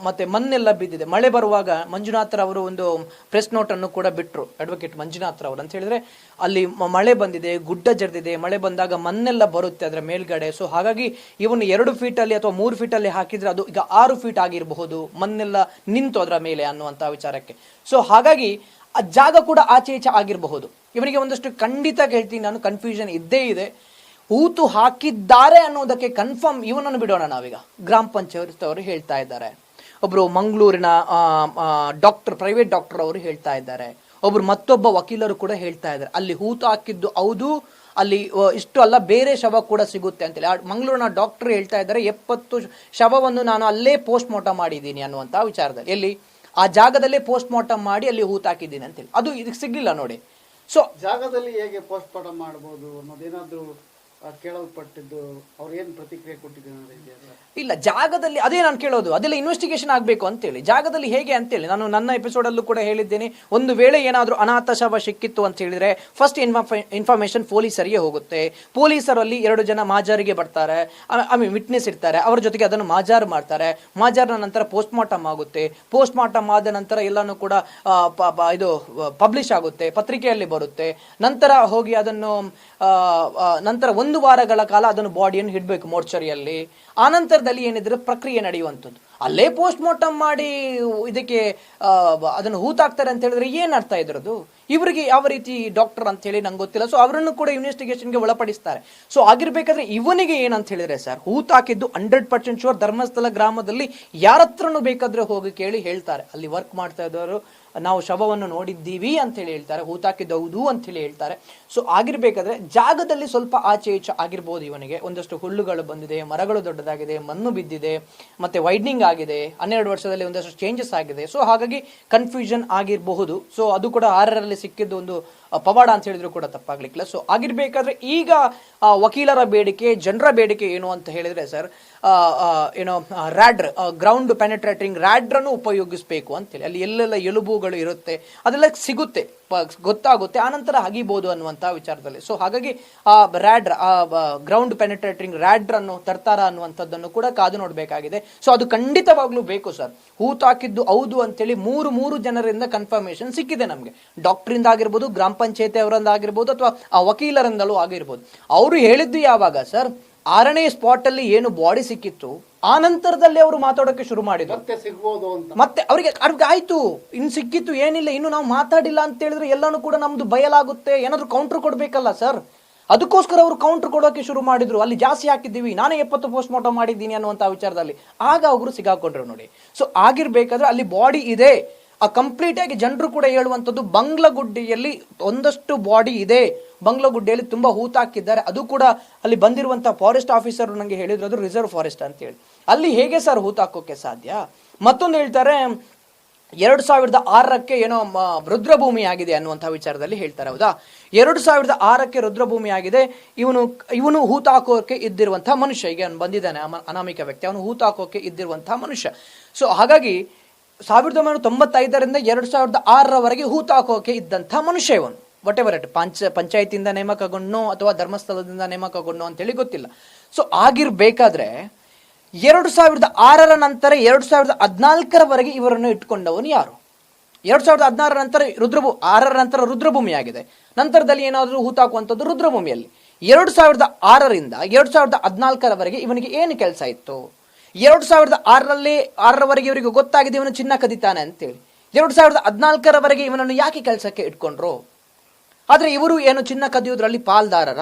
Speaker 2: ಮತ್ತೆ ಮಣ್ಣೆಲ್ಲ ಬಿದ್ದಿದೆ. ಮಳೆ ಬರುವಾಗ ಮಂಜುನಾಥ್ರವರು ಒಂದು ಪ್ರೆಸ್ ನೋಟನ್ನು ಕೂಡ ಬಿಟ್ಟರು ಅಡ್ವೊಕೇಟ್ ಮಂಜುನಾಥ್ರವರು ಅಂತ ಹೇಳಿದ್ರೆ, ಅಲ್ಲಿ ಮಳೆ ಬಂದಿದೆ, ಗುಡ್ಡ ಜರಿದಿದೆ, ಮಳೆ ಬಂದಾಗ ಮಣ್ಣೆಲ್ಲ ಬರುತ್ತೆ ಅದರ ಮೇಲ್ಗಡೆ. ಸೊ ಹಾಗಾಗಿ ಇವನು ಎರಡು ಫೀಟಲ್ಲಿ ಅಥವಾ ಮೂರು ಫೀಟಲ್ಲಿ ಹಾಕಿದ್ರೆ ಅದು ಈಗ ಆರು ಫೀಟ್ ಆಗಿರಬಹುದು, ಮಣ್ಣೆಲ್ಲ ನಿಂತು ಅದರ ಮೇಲೆ ಅನ್ನುವಂಥ ವಿಚಾರಕ್ಕೆ. ಸೊ ಹಾಗಾಗಿ ಆ ಜಾಗ ಕೂಡ ಆಚೆ ಈಚೆ ಆಗಿರಬಹುದು. ಇವನಿಗೆ ಒಂದಷ್ಟು ಖಂಡಿತ ಹೇಳ್ತೀನಿ ನಾನು ಕನ್ಫ್ಯೂಷನ್ ಇದ್ದೇ ಇದೆ. ಹೂತು ಹಾಕಿದ್ದಾರೆ ಅನ್ನೋದಕ್ಕೆ ಕನ್ಫರ್ಮ್ ಇವನನ್ನು ಬಿಡೋಣ ನಾವೀಗ. ಗ್ರಾಮ ಪಂಚಾಯತ್ ಅವರು ಹೇಳ್ತಾ ಇದ್ದಾರೆ. ಒಬ್ರು ಮಂಗಳೂರಿನ ಡಾಕ್ಟರ್ ಪ್ರೈವೇಟ್ ಡಾಕ್ಟರ್ ಅವರು ಹೇಳ್ತಾ ಇದ್ದಾರೆ. ಒಬ್ರು ಮತ್ತೊಬ್ಬ ವಕೀಲರು ಕೂಡ ಹೇಳ್ತಾ ಇದ್ದಾರೆ. ಅಲ್ಲಿ ಹೂತು ಹಾಕಿದ್ದು ಹೌದು, ಅಲ್ಲಿ ಇಷ್ಟು ಅಲ್ಲ, ಬೇರೆ ಶವ ಕೂಡ ಸಿಗುತ್ತೆ ಅಂತೇಳಿ. ಮಂಗಳೂರಿನ ಡಾಕ್ಟರ್ ಹೇಳ್ತಾ ಇದ್ದಾರೆ, ಎಪ್ಪತ್ತು ಶವವನ್ನು ನಾನು ಅಲ್ಲೇ ಪೋಸ್ಟ್ ಮಾರ್ಟಮ್ ಮಾಡಿದ್ದೀನಿ ಅನ್ನುವಂಥ ವಿಚಾರದಲ್ಲಿ. ಎಲ್ಲಿ? ಆ ಜಾಗದಲ್ಲೇ ಪೋಸ್ಟ್ ಮಾರ್ಟಮ್ ಮಾಡಿ ಅಲ್ಲಿ ಹೂತು ಹಾಕಿದ್ದೀನಿ ಅಂತೇಳಿ. ಅದು ಇದಕ್ಕೆ ಸಿಗ್ಲಿಲ್ಲ ನೋಡಿ. ಸೊ
Speaker 1: ಜಾಗದಲ್ಲಿ ಹೇಗೆ ಪೋಸ್ಟ್ ಮಾರ್ಟಮ್ ಮಾಡ್ಬೋದು ಅನ್ನೋದೇನಾದ್ರೂ ಕೇಳಲ್ಪಟ್ಟಿದ್ದು ಪ್ರತಿಕ್ರಿಯೆ ಕೊಟ್ಟಿದ್ದಾರೆ?
Speaker 2: ಇಲ್ಲ, ಜಾಗದಲ್ಲಿ ಅದೇ ನಾನು ಕೇಳೋದು. ಅದೆಲ್ಲ ಇನ್ವೆಸ್ಟಿಗೇಷನ್ ಆಗಬೇಕು ಅಂತೇಳಿ. ಜಾಗದಲ್ಲಿ ಹೇಗೆ ಅಂತೇಳಿ. ನಾನು ನನ್ನ ಎಪಿಸೋಡಲ್ಲೂ ಕೂಡ ಹೇಳಿದ್ದೇನೆ, ಒಂದು ವೇಳೆ ಏನಾದರೂ ಅನಾಥ ಶವ ಸಿಕ್ಕಿತ್ತು ಅಂತ ಹೇಳಿದ್ರೆ ಫಸ್ಟ್ ಇನ್ಫಾರ್ಮೇಶನ್ ಪೊಲೀಸರಿಗೆ ಹೋಗುತ್ತೆ. ಪೊಲೀಸರಲ್ಲಿ ಎರಡು ಜನ ಮಾಜಾರಿಗೆ ಬರ್ತಾರೆ. ಐ ಮೀನ್ ವಿಟ್ನೆಸ್ ಇರ್ತಾರೆ. ಅವರ ಜೊತೆಗೆ ಅದನ್ನು ಮಾಜಾರ್ ಮಾಡ್ತಾರೆ. ಮಾಜಾರ್ನ ನಂತರ ಪೋಸ್ಟ್ ಮಾರ್ಟಮ್ ಆಗುತ್ತೆ. ಪೋಸ್ಟ್ ಮಾರ್ಟಮ್ ಆದ ನಂತರ ಎಲ್ಲನೂ ಕೂಡ ಇದು ಪಬ್ಲಿಷ್ ಆಗುತ್ತೆ. ಪತ್ರಿಕೆಯಲ್ಲಿ ಬರುತ್ತೆ. ನಂತರ ಹೋಗಿ ಅದನ್ನು ನಂತರ ಒಂದು ವಾರಗಳ ಕಾಲ ಅದನ್ನು ಬಾಡಿಯನ್ನು ಹಿಡಬೇಕು ಮೋರ್ಚರಿಯಲ್ಲಿ. ಆ ನಂತರದಲ್ಲಿ ಏನಿದ್ರೆ ಪ್ರಕ್ರಿಯೆ ನಡೆಯುವಂಥದ್ದು. ಅಲ್ಲೇ ಪೋಸ್ಟ್ ಮಾರ್ಟಮ್ ಮಾಡಿ ಇದಕ್ಕೆ ಅದನ್ನು ಹೂತಾಕ್ತಾರೆ ಅಂತ ಹೇಳಿದ್ರೆ ಏನು ಅರ್ಥ ಇದ್ರದ್ದು? ಇವರಿಗೆ ಯಾವ ರೀತಿ ಡಾಕ್ಟರ್ ಅಂತ ಹೇಳಿ ನಂಗೆ ಗೊತ್ತಿಲ್ಲ. ಸೊ ಅವರನ್ನು ಕೂಡ ಇನ್ವೆಸ್ಟಿಗೇಷನ್ಗೆ ಒಳಪಡಿಸ್ತಾರೆ. ಸೊ ಆಗಿರ್ಬೇಕಾದ್ರೆ ಇವನಿಗೆ ಏನಂತ ಹೇಳಿದ್ರೆ ಸರ್? ಹೂತಾಕಿದ್ದು ಹಂಡ್ರೆಡ್ ಪರ್ಸೆಂಟ್ ಶೋರ್ ಧರ್ಮಸ್ಥಳ ಗ್ರಾಮದಲ್ಲಿ ಯಾರತ್ರನೂ ಬೇಕಾದ್ರೆ ಹೋಗಿ ಕೇಳಿ ಹೇಳ್ತಾರೆ. ಅಲ್ಲಿ ವರ್ಕ್ ಮಾಡ್ತಾ ಇದ್ದವರು ನಾವು ಶವವನ್ನು ನೋಡಿದ್ದೀವಿ ಅಂತ ಹೇಳಿ ಹೇಳ್ತಾರೆ ಹೂತಾಕಿದ್ದೌದು ಅಂತ ಹೇಳಿ ಹೇಳ್ತಾರೆ. ಸೊ ಆಗಿರ್ಬೇಕಾದ್ರೆ ಜಾಗದಲ್ಲಿ ಸ್ವಲ್ಪ ಆಚೆ ಈಚೆ ಆಗಿರ್ಬೋದು ಇವನಿಗೆ. ಒಂದಷ್ಟು ಹುಲ್ಲುಗಳು ಬಂದಿದೆ, ಮರಗಳು ದೊಡ್ಡದಾಗಿದೆ, ಮಣ್ಣು ಬಿದ್ದಿದೆ, ಮತ್ತೆ ವೈಡ್ನಿಂಗ್ ಆಗಿದೆ, ಹನ್ನೆರಡು ವರ್ಷದಲ್ಲಿ ಒಂದಷ್ಟು ಚೇಂಜಸ್ ಆಗಿದೆ. ಸೊ ಹಾಗಾಗಿ ಕನ್ಫ್ಯೂಷನ್ ಆಗಿರಬಹುದು. ಸೊ ಅದು ಕೂಡ ಆರರಲ್ಲಿ ಸಿಕ್ಕಿದ್ದು ಒಂದು ಪವಾಡ ಅಂತ ಹೇಳಿದ್ರು ಕೂಡ ತಪ್ಪಾಗ್ಲಿಕ್ಕಿಲ್ಲ. ಸೊ ಆಗಿರ್ಬೇಕಾದ್ರೆ ಈಗ ವಕೀಲರ ಬೇಡಿಕೆ, ಜನರ ಬೇಡಿಕೆ ಏನು ಅಂತ ಹೇಳಿದ್ರೆ ಸರ್ ಏನೋ ರ್ಯಾಡ್ರ್ ಗ್ರೌಂಡ್ ಪೆನೆಟ್ರೇಟಿಂಗ್ ರ್ಯಾಡ್ರನ್ನು ಉಪಯೋಗಿಸಬೇಕು ಅಂತೇಳಿ. ಅಲ್ಲಿ ಎಲ್ಲೆಲ್ಲ ಎಲುಬುಗಳು ಇರುತ್ತೆ, ಅದೆಲ್ಲ ಸಿಗುತ್ತೆ ಗೊತ್ತಾಗುತ್ತೆ ಆನಂತರ ಹಗಿಬೋದು ಅನ್ನುವಂಥ ವಿಚಾರದಲ್ಲಿ. ಸೊ ಹಾಗಾಗಿ ಆ ರ್ಯಾಡ್ರ್ ಆ ಗ್ರೌಂಡ್ ಪೆನೆಟ್ರೇಟಿಂಗ್ ರ್ಯಾಡ್ರ್ ಅನ್ನು, ತರ್ತಾರ ಅನ್ನುವಂಥದ್ದನ್ನು ಕೂಡ ಕಾದು ನೋಡಬೇಕಾಗಿದೆ. ಸೊ ಅದು ಖಂಡಿತವಾಗ್ಲೂ ಬೇಕು ಸರ್. ಹೂತಾಕಿದ್ದು ಹೌದು ಅಂತೇಳಿ ಮೂರು ಮೂರು ಜನರಿಂದ ಕನ್ಫರ್ಮೇಶನ್ ಸಿಕ್ಕಿದೆ ನಮಗೆ. ಡಾಕ್ಟ್ರಿಂದ ಆಗಿರ್ಬೋದು, ಗ್ರಾಮ ಪಂಚಾಯತಿ ಅವರಿಂದ ಆಗಿರ್ಬೋದು, ಅಥವಾ ಆ ವಕೀಲರಿಂದಲೂ ಆಗಿರ್ಬೋದು. ಅವರು ಹೇಳಿದ್ದು ಯಾವಾಗ ಸರ್? ಆರನೇ ಸ್ಪಾಟ್ ಅಲ್ಲಿ ಏನು ಬಾಡಿ ಸಿಕ್ಕಿತ್ತು ಆ ನಂತರದಲ್ಲಿ ಅವರು ಮಾತಾಡೋಕೆ ಶುರು ಮಾಡಿದ್ರು.
Speaker 1: ಮತ್ತೆ ಸಿಗ್ಬೋದು ಅಂತ.
Speaker 2: ಮತ್ತೆ ಅವರಿಗೆ ಅವ್ರಿಗೆ ಆಯ್ತು ಇನ್ನು ಸಿಕ್ಕಿತ್ತು ಏನಿಲ್ಲ ಇನ್ನು ನಾವು ಮಾತಾಡಿಲ್ಲ ಅಂತ ಹೇಳಿದ್ರೆ ಎಲ್ಲಾನು ಕೂಡ ನಮ್ದು ಬಯಲಾಗುತ್ತೆ ಏನಾದ್ರು ಕೌಂಟರ್ ಕೊಡ್ಬೇಕಲ್ಲ ಸರ್ ಅದಕ್ಕೋಸ್ಕರ ಅವರು ಕೌಂಟರ್ ಕೊಡೋಕೆ ಶುರು ಮಾಡಿದ್ರು. ಅಲ್ಲಿ ಜಾಸ್ತಿ ಹಾಕಿದ್ದೀವಿ ನಾನೇ ಎಪ್ಪತ್ತು ಪೋಸ್ಟ್ ಮಾರ್ಟಮ್ ಮಾಡಿದ್ದೀನಿ ಅನ್ನುವಂಥ ವಿಚಾರದಲ್ಲಿ. ಆಗ ಅವರು ಸಿಗಾಕೊಂಡ್ರು ನೋಡಿ. ಸೊ ಆಗಿರ್ಬೇಕಾದ್ರೆ ಅಲ್ಲಿ ಬಾಡಿ ಇದೆ. ಆ ಕಂಪ್ಲೀಟ್ ಆಗಿ ಜನರು ಕೂಡ ಹೇಳುವಂಥದ್ದು ಬಂಗ್ಲಗುಡ್ಡಿಯಲ್ಲಿ ಒಂದಷ್ಟು ಬಾಡಿ ಇದೆ. ಬಂಗ್ಲಗುಡ್ಡಿಯಲ್ಲಿ ತುಂಬಾ ಹೂತಾಕಿದ್ದಾರೆ ಅದು ಕೂಡ ಅಲ್ಲಿ ಬಂದಿರುವಂಥ ಫಾರೆಸ್ಟ್ ಆಫೀಸರ್ ನನಗೆ ಹೇಳಿದ್ರು, ಅದು ರಿಸರ್ವ್ ಫಾರೆಸ್ಟ್ ಅಂತ ಹೇಳಿ ಅಲ್ಲಿ ಹೇಗೆ ಸರ್ ಹೂತಾಕೋಕೆ ಸಾಧ್ಯ? ಮತ್ತೊಂದು ಹೇಳ್ತಾರೆ, ಎರಡು ಸಾವಿರದ ಆರಕ್ಕೆ ಏನೋ ರುದ್ರಭೂಮಿ ಆಗಿದೆ ಅನ್ನುವಂಥ ವಿಚಾರದಲ್ಲಿ ಹೇಳ್ತಾರೆ, ಹೌದಾ? ಎರಡು ಸಾವಿರದ ಆರಕ್ಕೆ ರುದ್ರಭೂಮಿ ಆಗಿದೆ. ಇವನು ಇವನು ಹೂತಾಕೋಕೆ ಇದ್ದಿರುವಂಥ ಮನುಷ್ಯ. ಈಗ ಅವನು ಬಂದಿದ್ದಾನೆ ಅನಾಮಿಕ ವ್ಯಕ್ತಿ. ಅವನು ಹೂತಾಕೋಕೆ ಇದ್ದಿರುವಂಥ ಮನುಷ್ಯ. ಸೊ ಹಾಗಾಗಿ ಸಾವಿರದ ಒಂಬೈನೂರ ತೊಂಬತ್ತೈದರಿಂದ ಎರಡು ಸಾವಿರದ ಆರರವರೆಗೆ ಹೂತಾಕೋಕೆ ಇದ್ದಂಥ ಮನುಷ್ಯ ಇವನು. ವಾಟ್ ಎವರ್ ಇಟ್ ಪಂಚ ಪಂಚಾಯತಿಯಿಂದ ನೇಮಕಗೊಂಡು ಅಥವಾ ಧರ್ಮಸ್ಥಳದಿಂದ ನೇಮಕಗೊಂಡು ಅಂತೇಳಿ ಗೊತ್ತಿಲ್ಲ ಸೊ ಆಗಿರ್ಬೇಕಾದ್ರೆ ಎರಡು ಸಾವಿರದ ಆರರ ನಂತರ ಎರಡು ಸಾವಿರದ ಹದಿನಾಲ್ಕರವರೆಗೆ ಇವರನ್ನು ಇಟ್ಕೊಂಡವನು ಯಾರು ಎರಡು ಸಾವಿರದ ಹದಿನಾರರ ನಂತರ ರುದ್ರಭೂ ಆರರ ನಂತರ ರುದ್ರಭೂಮಿ ಆಗಿದೆ ನಂತರದಲ್ಲಿ ಏನಾದರೂ ಹೂತಾಕುವಂಥದ್ದು ರುದ್ರಭೂಮಿಯಲ್ಲಿ ಎರಡು ಸಾವಿರದ ಆರರಿಂದ ಎರಡು ಸಾವಿರದ ಹದಿನಾಲ್ಕರವರೆಗೆ ಇವನಿಗೆ ಏನು ಕೆಲಸ ಇತ್ತು ಎರಡು ಸಾವಿರದ ಆರರಲ್ಲಿ ಆರರವರೆಗೆ ಇವರಿಗೆ ಗೊತ್ತಾಗಿದೆ ಇವನು ಚಿನ್ನ ಕದಿತಾನೆ ಅಂತೇಳಿ ಎರಡು ಸಾವಿರದ ಹದಿನಾಲ್ಕರವರೆಗೆ ಇವನನ್ನು ಯಾಕೆ ಕೆಲಸಕ್ಕೆ ಇಟ್ಕೊಂಡ್ರು ಆದ್ರೆ ಇವರು ಏನು ಚಿನ್ನ ಕದಿಯೋದ್ರಲ್ಲಿ ಪಾಲ್ದಾರರ?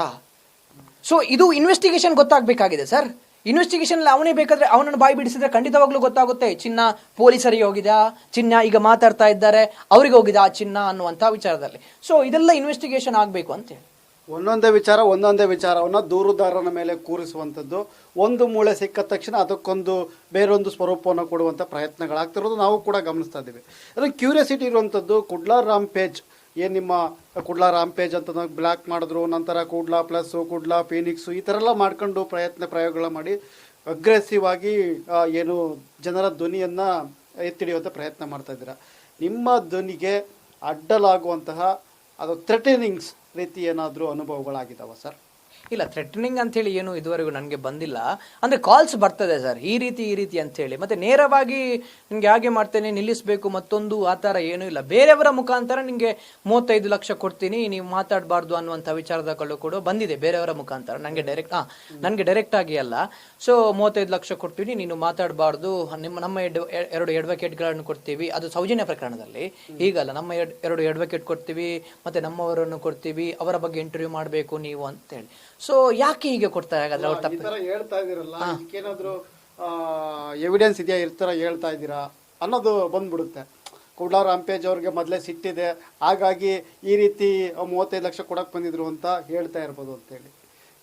Speaker 2: ಸೊ ಇದು ಇನ್ವೆಸ್ಟಿಗೇಷನ್ ಗೊತ್ತಾಗಬೇಕಾಗಿದೆ ಸರ್ ಇನ್ವೆಸ್ಟಿಗೇಷನ್ ಅವನೇ ಬೇಕಾದ್ರೆ ಅವನನ್ನು ಬಾಯಿ ಬಿಡಿಸಿದ್ರೆ ಖಂಡಿತವಾಗ್ಲೂ ಗೊತ್ತಾಗುತ್ತೆ, ಚಿನ್ನ ಪೊಲೀಸರಿಗೆ ಹೋಗಿದ ಚಿನ್ನ ಈಗ ಮಾತಾಡ್ತಾ ಇದ್ದಾರೆ, ಅವರಿಗೆ ಹೋಗಿದ ಆ ಚಿನ್ನ ಅನ್ನುವಂಥ ವಿಚಾರದಲ್ಲಿ. ಸೊ ಇದೆಲ್ಲ ಇನ್ವೆಸ್ಟಿಗೇಷನ್ ಆಗಬೇಕು ಅಂತೇಳಿ
Speaker 1: ಒಂದೊಂದೇ ವಿಚಾರ, ಒಂದೊಂದೇ ವಿಚಾರವನ್ನು ದೂರುದಾರನ ಮೇಲೆ ಕೂರಿಸುವಂಥದ್ದು. ಒಂದು ಮೂಳೆ ಸಿಕ್ಕ ತಕ್ಷಣ ಅದಕ್ಕೊಂದು ಬೇರೊಂದು ಸ್ವರೂಪವನ್ನು ಕೊಡುವಂಥ ಪ್ರಯತ್ನಗಳಾಗ್ತಿರೋದು ನಾವು ಕೂಡ ಗಮನಿಸ್ತಾ ಇದ್ದೀವಿ. ಅದು ಕ್ಯೂರಿಯಾಸಿಟಿ ಇರುವಂಥದ್ದು ಕುಡ್ಲಾ ರಾಮ್ ಪೇಜ್ ಏನು ನಿಮ್ಮ ಕುಡ್ಲ ರಾಂಪೇಜ್ ಪೇಜ್ ಅಂತ ಬ್ಲ್ಯಾಕ್ ಮಾಡಿದ್ರು, ನಂತರ ಕುಡ್ಲಾ ಪ್ಲಸ್ಸು ಕುಡ್ಲ ಫೀನಿಕ್ಸು ಈ ಥರ ಎಲ್ಲ ಮಾಡ್ಕೊಂಡು ಪ್ರಯತ್ನ ಪ್ರಯೋಗಗಳ ಮಾಡಿ ಅಗ್ರೆಸಿವ್ ಆಗಿ ಏನು ಜನರ ಧ್ವನಿಯನ್ನು ಎತ್ತಿಡಿಯುವಂಥ ಪ್ರಯತ್ನ ಮಾಡ್ತಾ ಇದ್ದೀರಾ. ನಿಮ್ಮ ಧ್ವನಿಗೆ ಅಡ್ಡಲಾಗುವಂತಹ ಅದು ಥ್ರೆಟನಿಂಗ್ಸ್ ರೀತಿ ಏನಾದರೂ ಅನುಭವಗಳಾಗಿದ್ದಾವೆ ಸರ್?
Speaker 2: ಇಲ್ಲ ಥ್ರೆಟ್ನಿಂಗ್ ಅಂತೇಳಿ ಏನು ಇದುವರೆಗೂ ನನಗೆ ಬಂದಿಲ್ಲ. ಅಂದರೆ ಕಾಲ್ಸ್ ಬರ್ತದೆ ಸರ್, ಈ ರೀತಿ ಈ ರೀತಿ ಅಂತೇಳಿ ಮತ್ತೆ ನೇರವಾಗಿ ನಿಮಗೆ ಹಾಗೆ ಮಾಡ್ತೇನೆ, ನಿಲ್ಲಿಸಬೇಕು, ಮತ್ತೊಂದು ಆ ಥರ ಏನೂ ಇಲ್ಲ. ಬೇರೆಯವರ ಮುಖಾಂತರ ನಿಮಗೆ ಮೂವತ್ತೈದು ಲಕ್ಷ ಕೊಡ್ತೀನಿ, ನೀವು ಮಾತಾಡಬಾರ್ದು ಅನ್ನುವಂಥ ವಿಚಾರದಗಳು ಕೂಡ ಬಂದಿದೆ ಬೇರೆಯವರ ಮುಖಾಂತರ. ನನಗೆ ಡೈರೆಕ್ಟ್ ಹಾಂ ನನಗೆ ಡೈರೆಕ್ಟ್ ಆಗಿ ಅಲ್ಲ. ಸೊ ಮೂವತ್ತೈದು ಲಕ್ಷ ಕೊಡ್ತೀನಿ, ನೀನು ಮಾತಾಡಬಾರ್ದು. ನಿಮ್ಮ, ನಮ್ಮ ಎರಡು ಎಡ್ವೊಕೇಟ್ಗಳನ್ನು ಕೊಡ್ತೀವಿ. ಅದು ಸೌಜನ್ಯ ಪ್ರಕರಣದಲ್ಲಿ. ಈಗಲ್ಲ, ನಮ್ಮ ಎರಡು ಎಡ್ವೊಕೇಟ್ ಕೊಡ್ತೀವಿ, ಮತ್ತೆ ನಮ್ಮವರನ್ನು ಕೊಡ್ತೀವಿ. ಅವರ ಬಗ್ಗೆ ಇಂಟರ್ವ್ಯೂ ಮಾಡಬೇಕು ನೀವು ಅಂತೇಳಿ ಸೊ ಯಾಕೆ ಹೀಗೆ ಕೊಡ್ತಾರೆ ಹಾಗಾದ್ರೆ ಅವ್ರು
Speaker 1: ಈ
Speaker 2: ತಪ್ಪು?
Speaker 1: ಹೇಳ್ತಾ ಇದೀರಲ್ಲ ಏನಾದ್ರು ಎವಿಡೆನ್ಸ್ ಇದೆಯಾ ಈ ಥರ ಹೇಳ್ತಾ ಇದ್ದೀರಾ ಅನ್ನೋದು ಬಂದ್ಬಿಡುತ್ತೆ. ಕುಡ್ಲಾರ್ ರಾಮ್ಪೇಜ್ ಅವ್ರಿಗೆ ಮೊದಲೇ ಸಿಟ್ಟಿದೆ ಹಾಗಾಗಿ ಈ ರೀತಿ ಮೂವತ್ತೈದು ಲಕ್ಷ ಕೊಡಕ್ಕೆ ಬಂದಿದ್ರು ಅಂತ ಹೇಳ್ತಾ ಇರ್ಬೋದು ಅಂತೇಳಿ.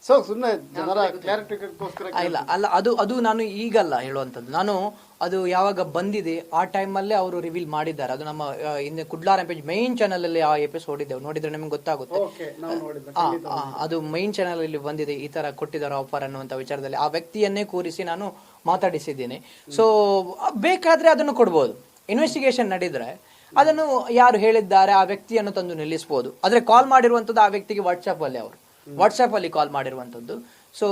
Speaker 1: ಸೊ ಸುಮ್ಮನೆ ಜನರ ಕ್ಲಾರಿಟಿಗೋಸ್ಕರ
Speaker 2: ಇಲ್ಲ ಅಲ್ಲ ಅದು ಅದು ನಾನು ಈಗಲ್ಲ ಹೇಳುವಂಥದ್ದು. ನಾನು ಅದು ಯಾವಾಗ ಬಂದಿದೆ ಆ ಟೈಮಲ್ಲೇ ಅವರು ರಿವೀಲ್ ಮಾಡಿದ್ದಾರೆ. ಅದು ನಮ್ಮ ಹಿಂದೆ ಕುಡ್ಲಾರ ಪೇಜ್ ಮೈನ್ ಚಾನಲ್ ಅಲ್ಲಿ ಆ ಎಪಿಸೋಡ್ ಇದ್ದೇವೆ. ನೋಡಿದ್ರೆ ನಿಮ್ಗೆ ಗೊತ್ತಾಗುತ್ತೆ. ಅದು ಮೈನ್ ಚಾನಲ್ ಅಲ್ಲಿ ಬಂದಿದೆ ಈ ತರ ಕೊಟ್ಟಿದ್ದಾರೆ ಆಫರ್ ಅನ್ನುವಂಥ ವಿಚಾರದಲ್ಲಿ. ಆ ವ್ಯಕ್ತಿಯನ್ನೇ ಕೂರಿಸಿ ನಾನು ಮಾತಾಡಿಸಿದ್ದೀನಿ. ಸೊ ಬೇಕಾದ್ರೆ ಅದನ್ನು ಕೊಡ್ಬೋದು. ಇನ್ವೆಸ್ಟಿಗೇಷನ್ ನಡೆದ್ರೆ ಅದನ್ನು ಯಾರು ಹೇಳಿದ್ದಾರೆ ಆ ವ್ಯಕ್ತಿಯನ್ನು ತಂದು ನಿಲ್ಲಿಸಬಹುದು ಆದ್ರೆ ಕಾಲ್ ಮಾಡಿರುವಂಥದ್ದು ಆ ವ್ಯಕ್ತಿಗೆ ವಾಟ್ಸ್ಆಪ್ ಅಲ್ಲಿ ಅವರು. ವಾಟ್ಸ್ಆಪ್ ಅಲ್ಲಿ ಕಾಲ್ ಮಾಡಿರುವಂಥದ್ದು ಸೊ